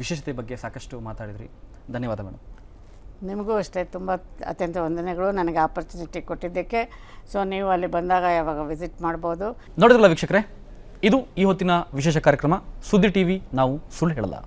ವಿಶೇಷತೆ ಬಗ್ಗೆ ಸಾಕಷ್ಟು ಮಾತಾಡಿದ್ರಿ. ಧನ್ಯವಾದ ಮೇಡಮ್. ನಿಮಗೂ ಅಷ್ಟೇ ತುಂಬ ಅತ್ಯಂತ ವಂದನೆಗಳು. ನನಗೆ ಆಪರ್ಚುನಿಟಿ ಕೊಟ್ಟಿದ್ದಕ್ಕೆ. ಸೊ ನೀವು ಅಲ್ಲಿ ಬಂದಾಗ ಯಾವಾಗ ವಿಸಿಟ್ ಮಾಡ್ಬೋದು? ನೋಡಿದ್ರಲ್ಲ ವೀಕ್ಷಕರೇ ಇದು ಈ ಹೊತ್ತಿನ ವಿಶೇಷ ಕಾರ್ಯಕ್ರಮ. ಸುದ್ದಿ ಟಿವಿ ನಾವು ಸುಳ್ಳು ಹೇಳಲ್ಲ.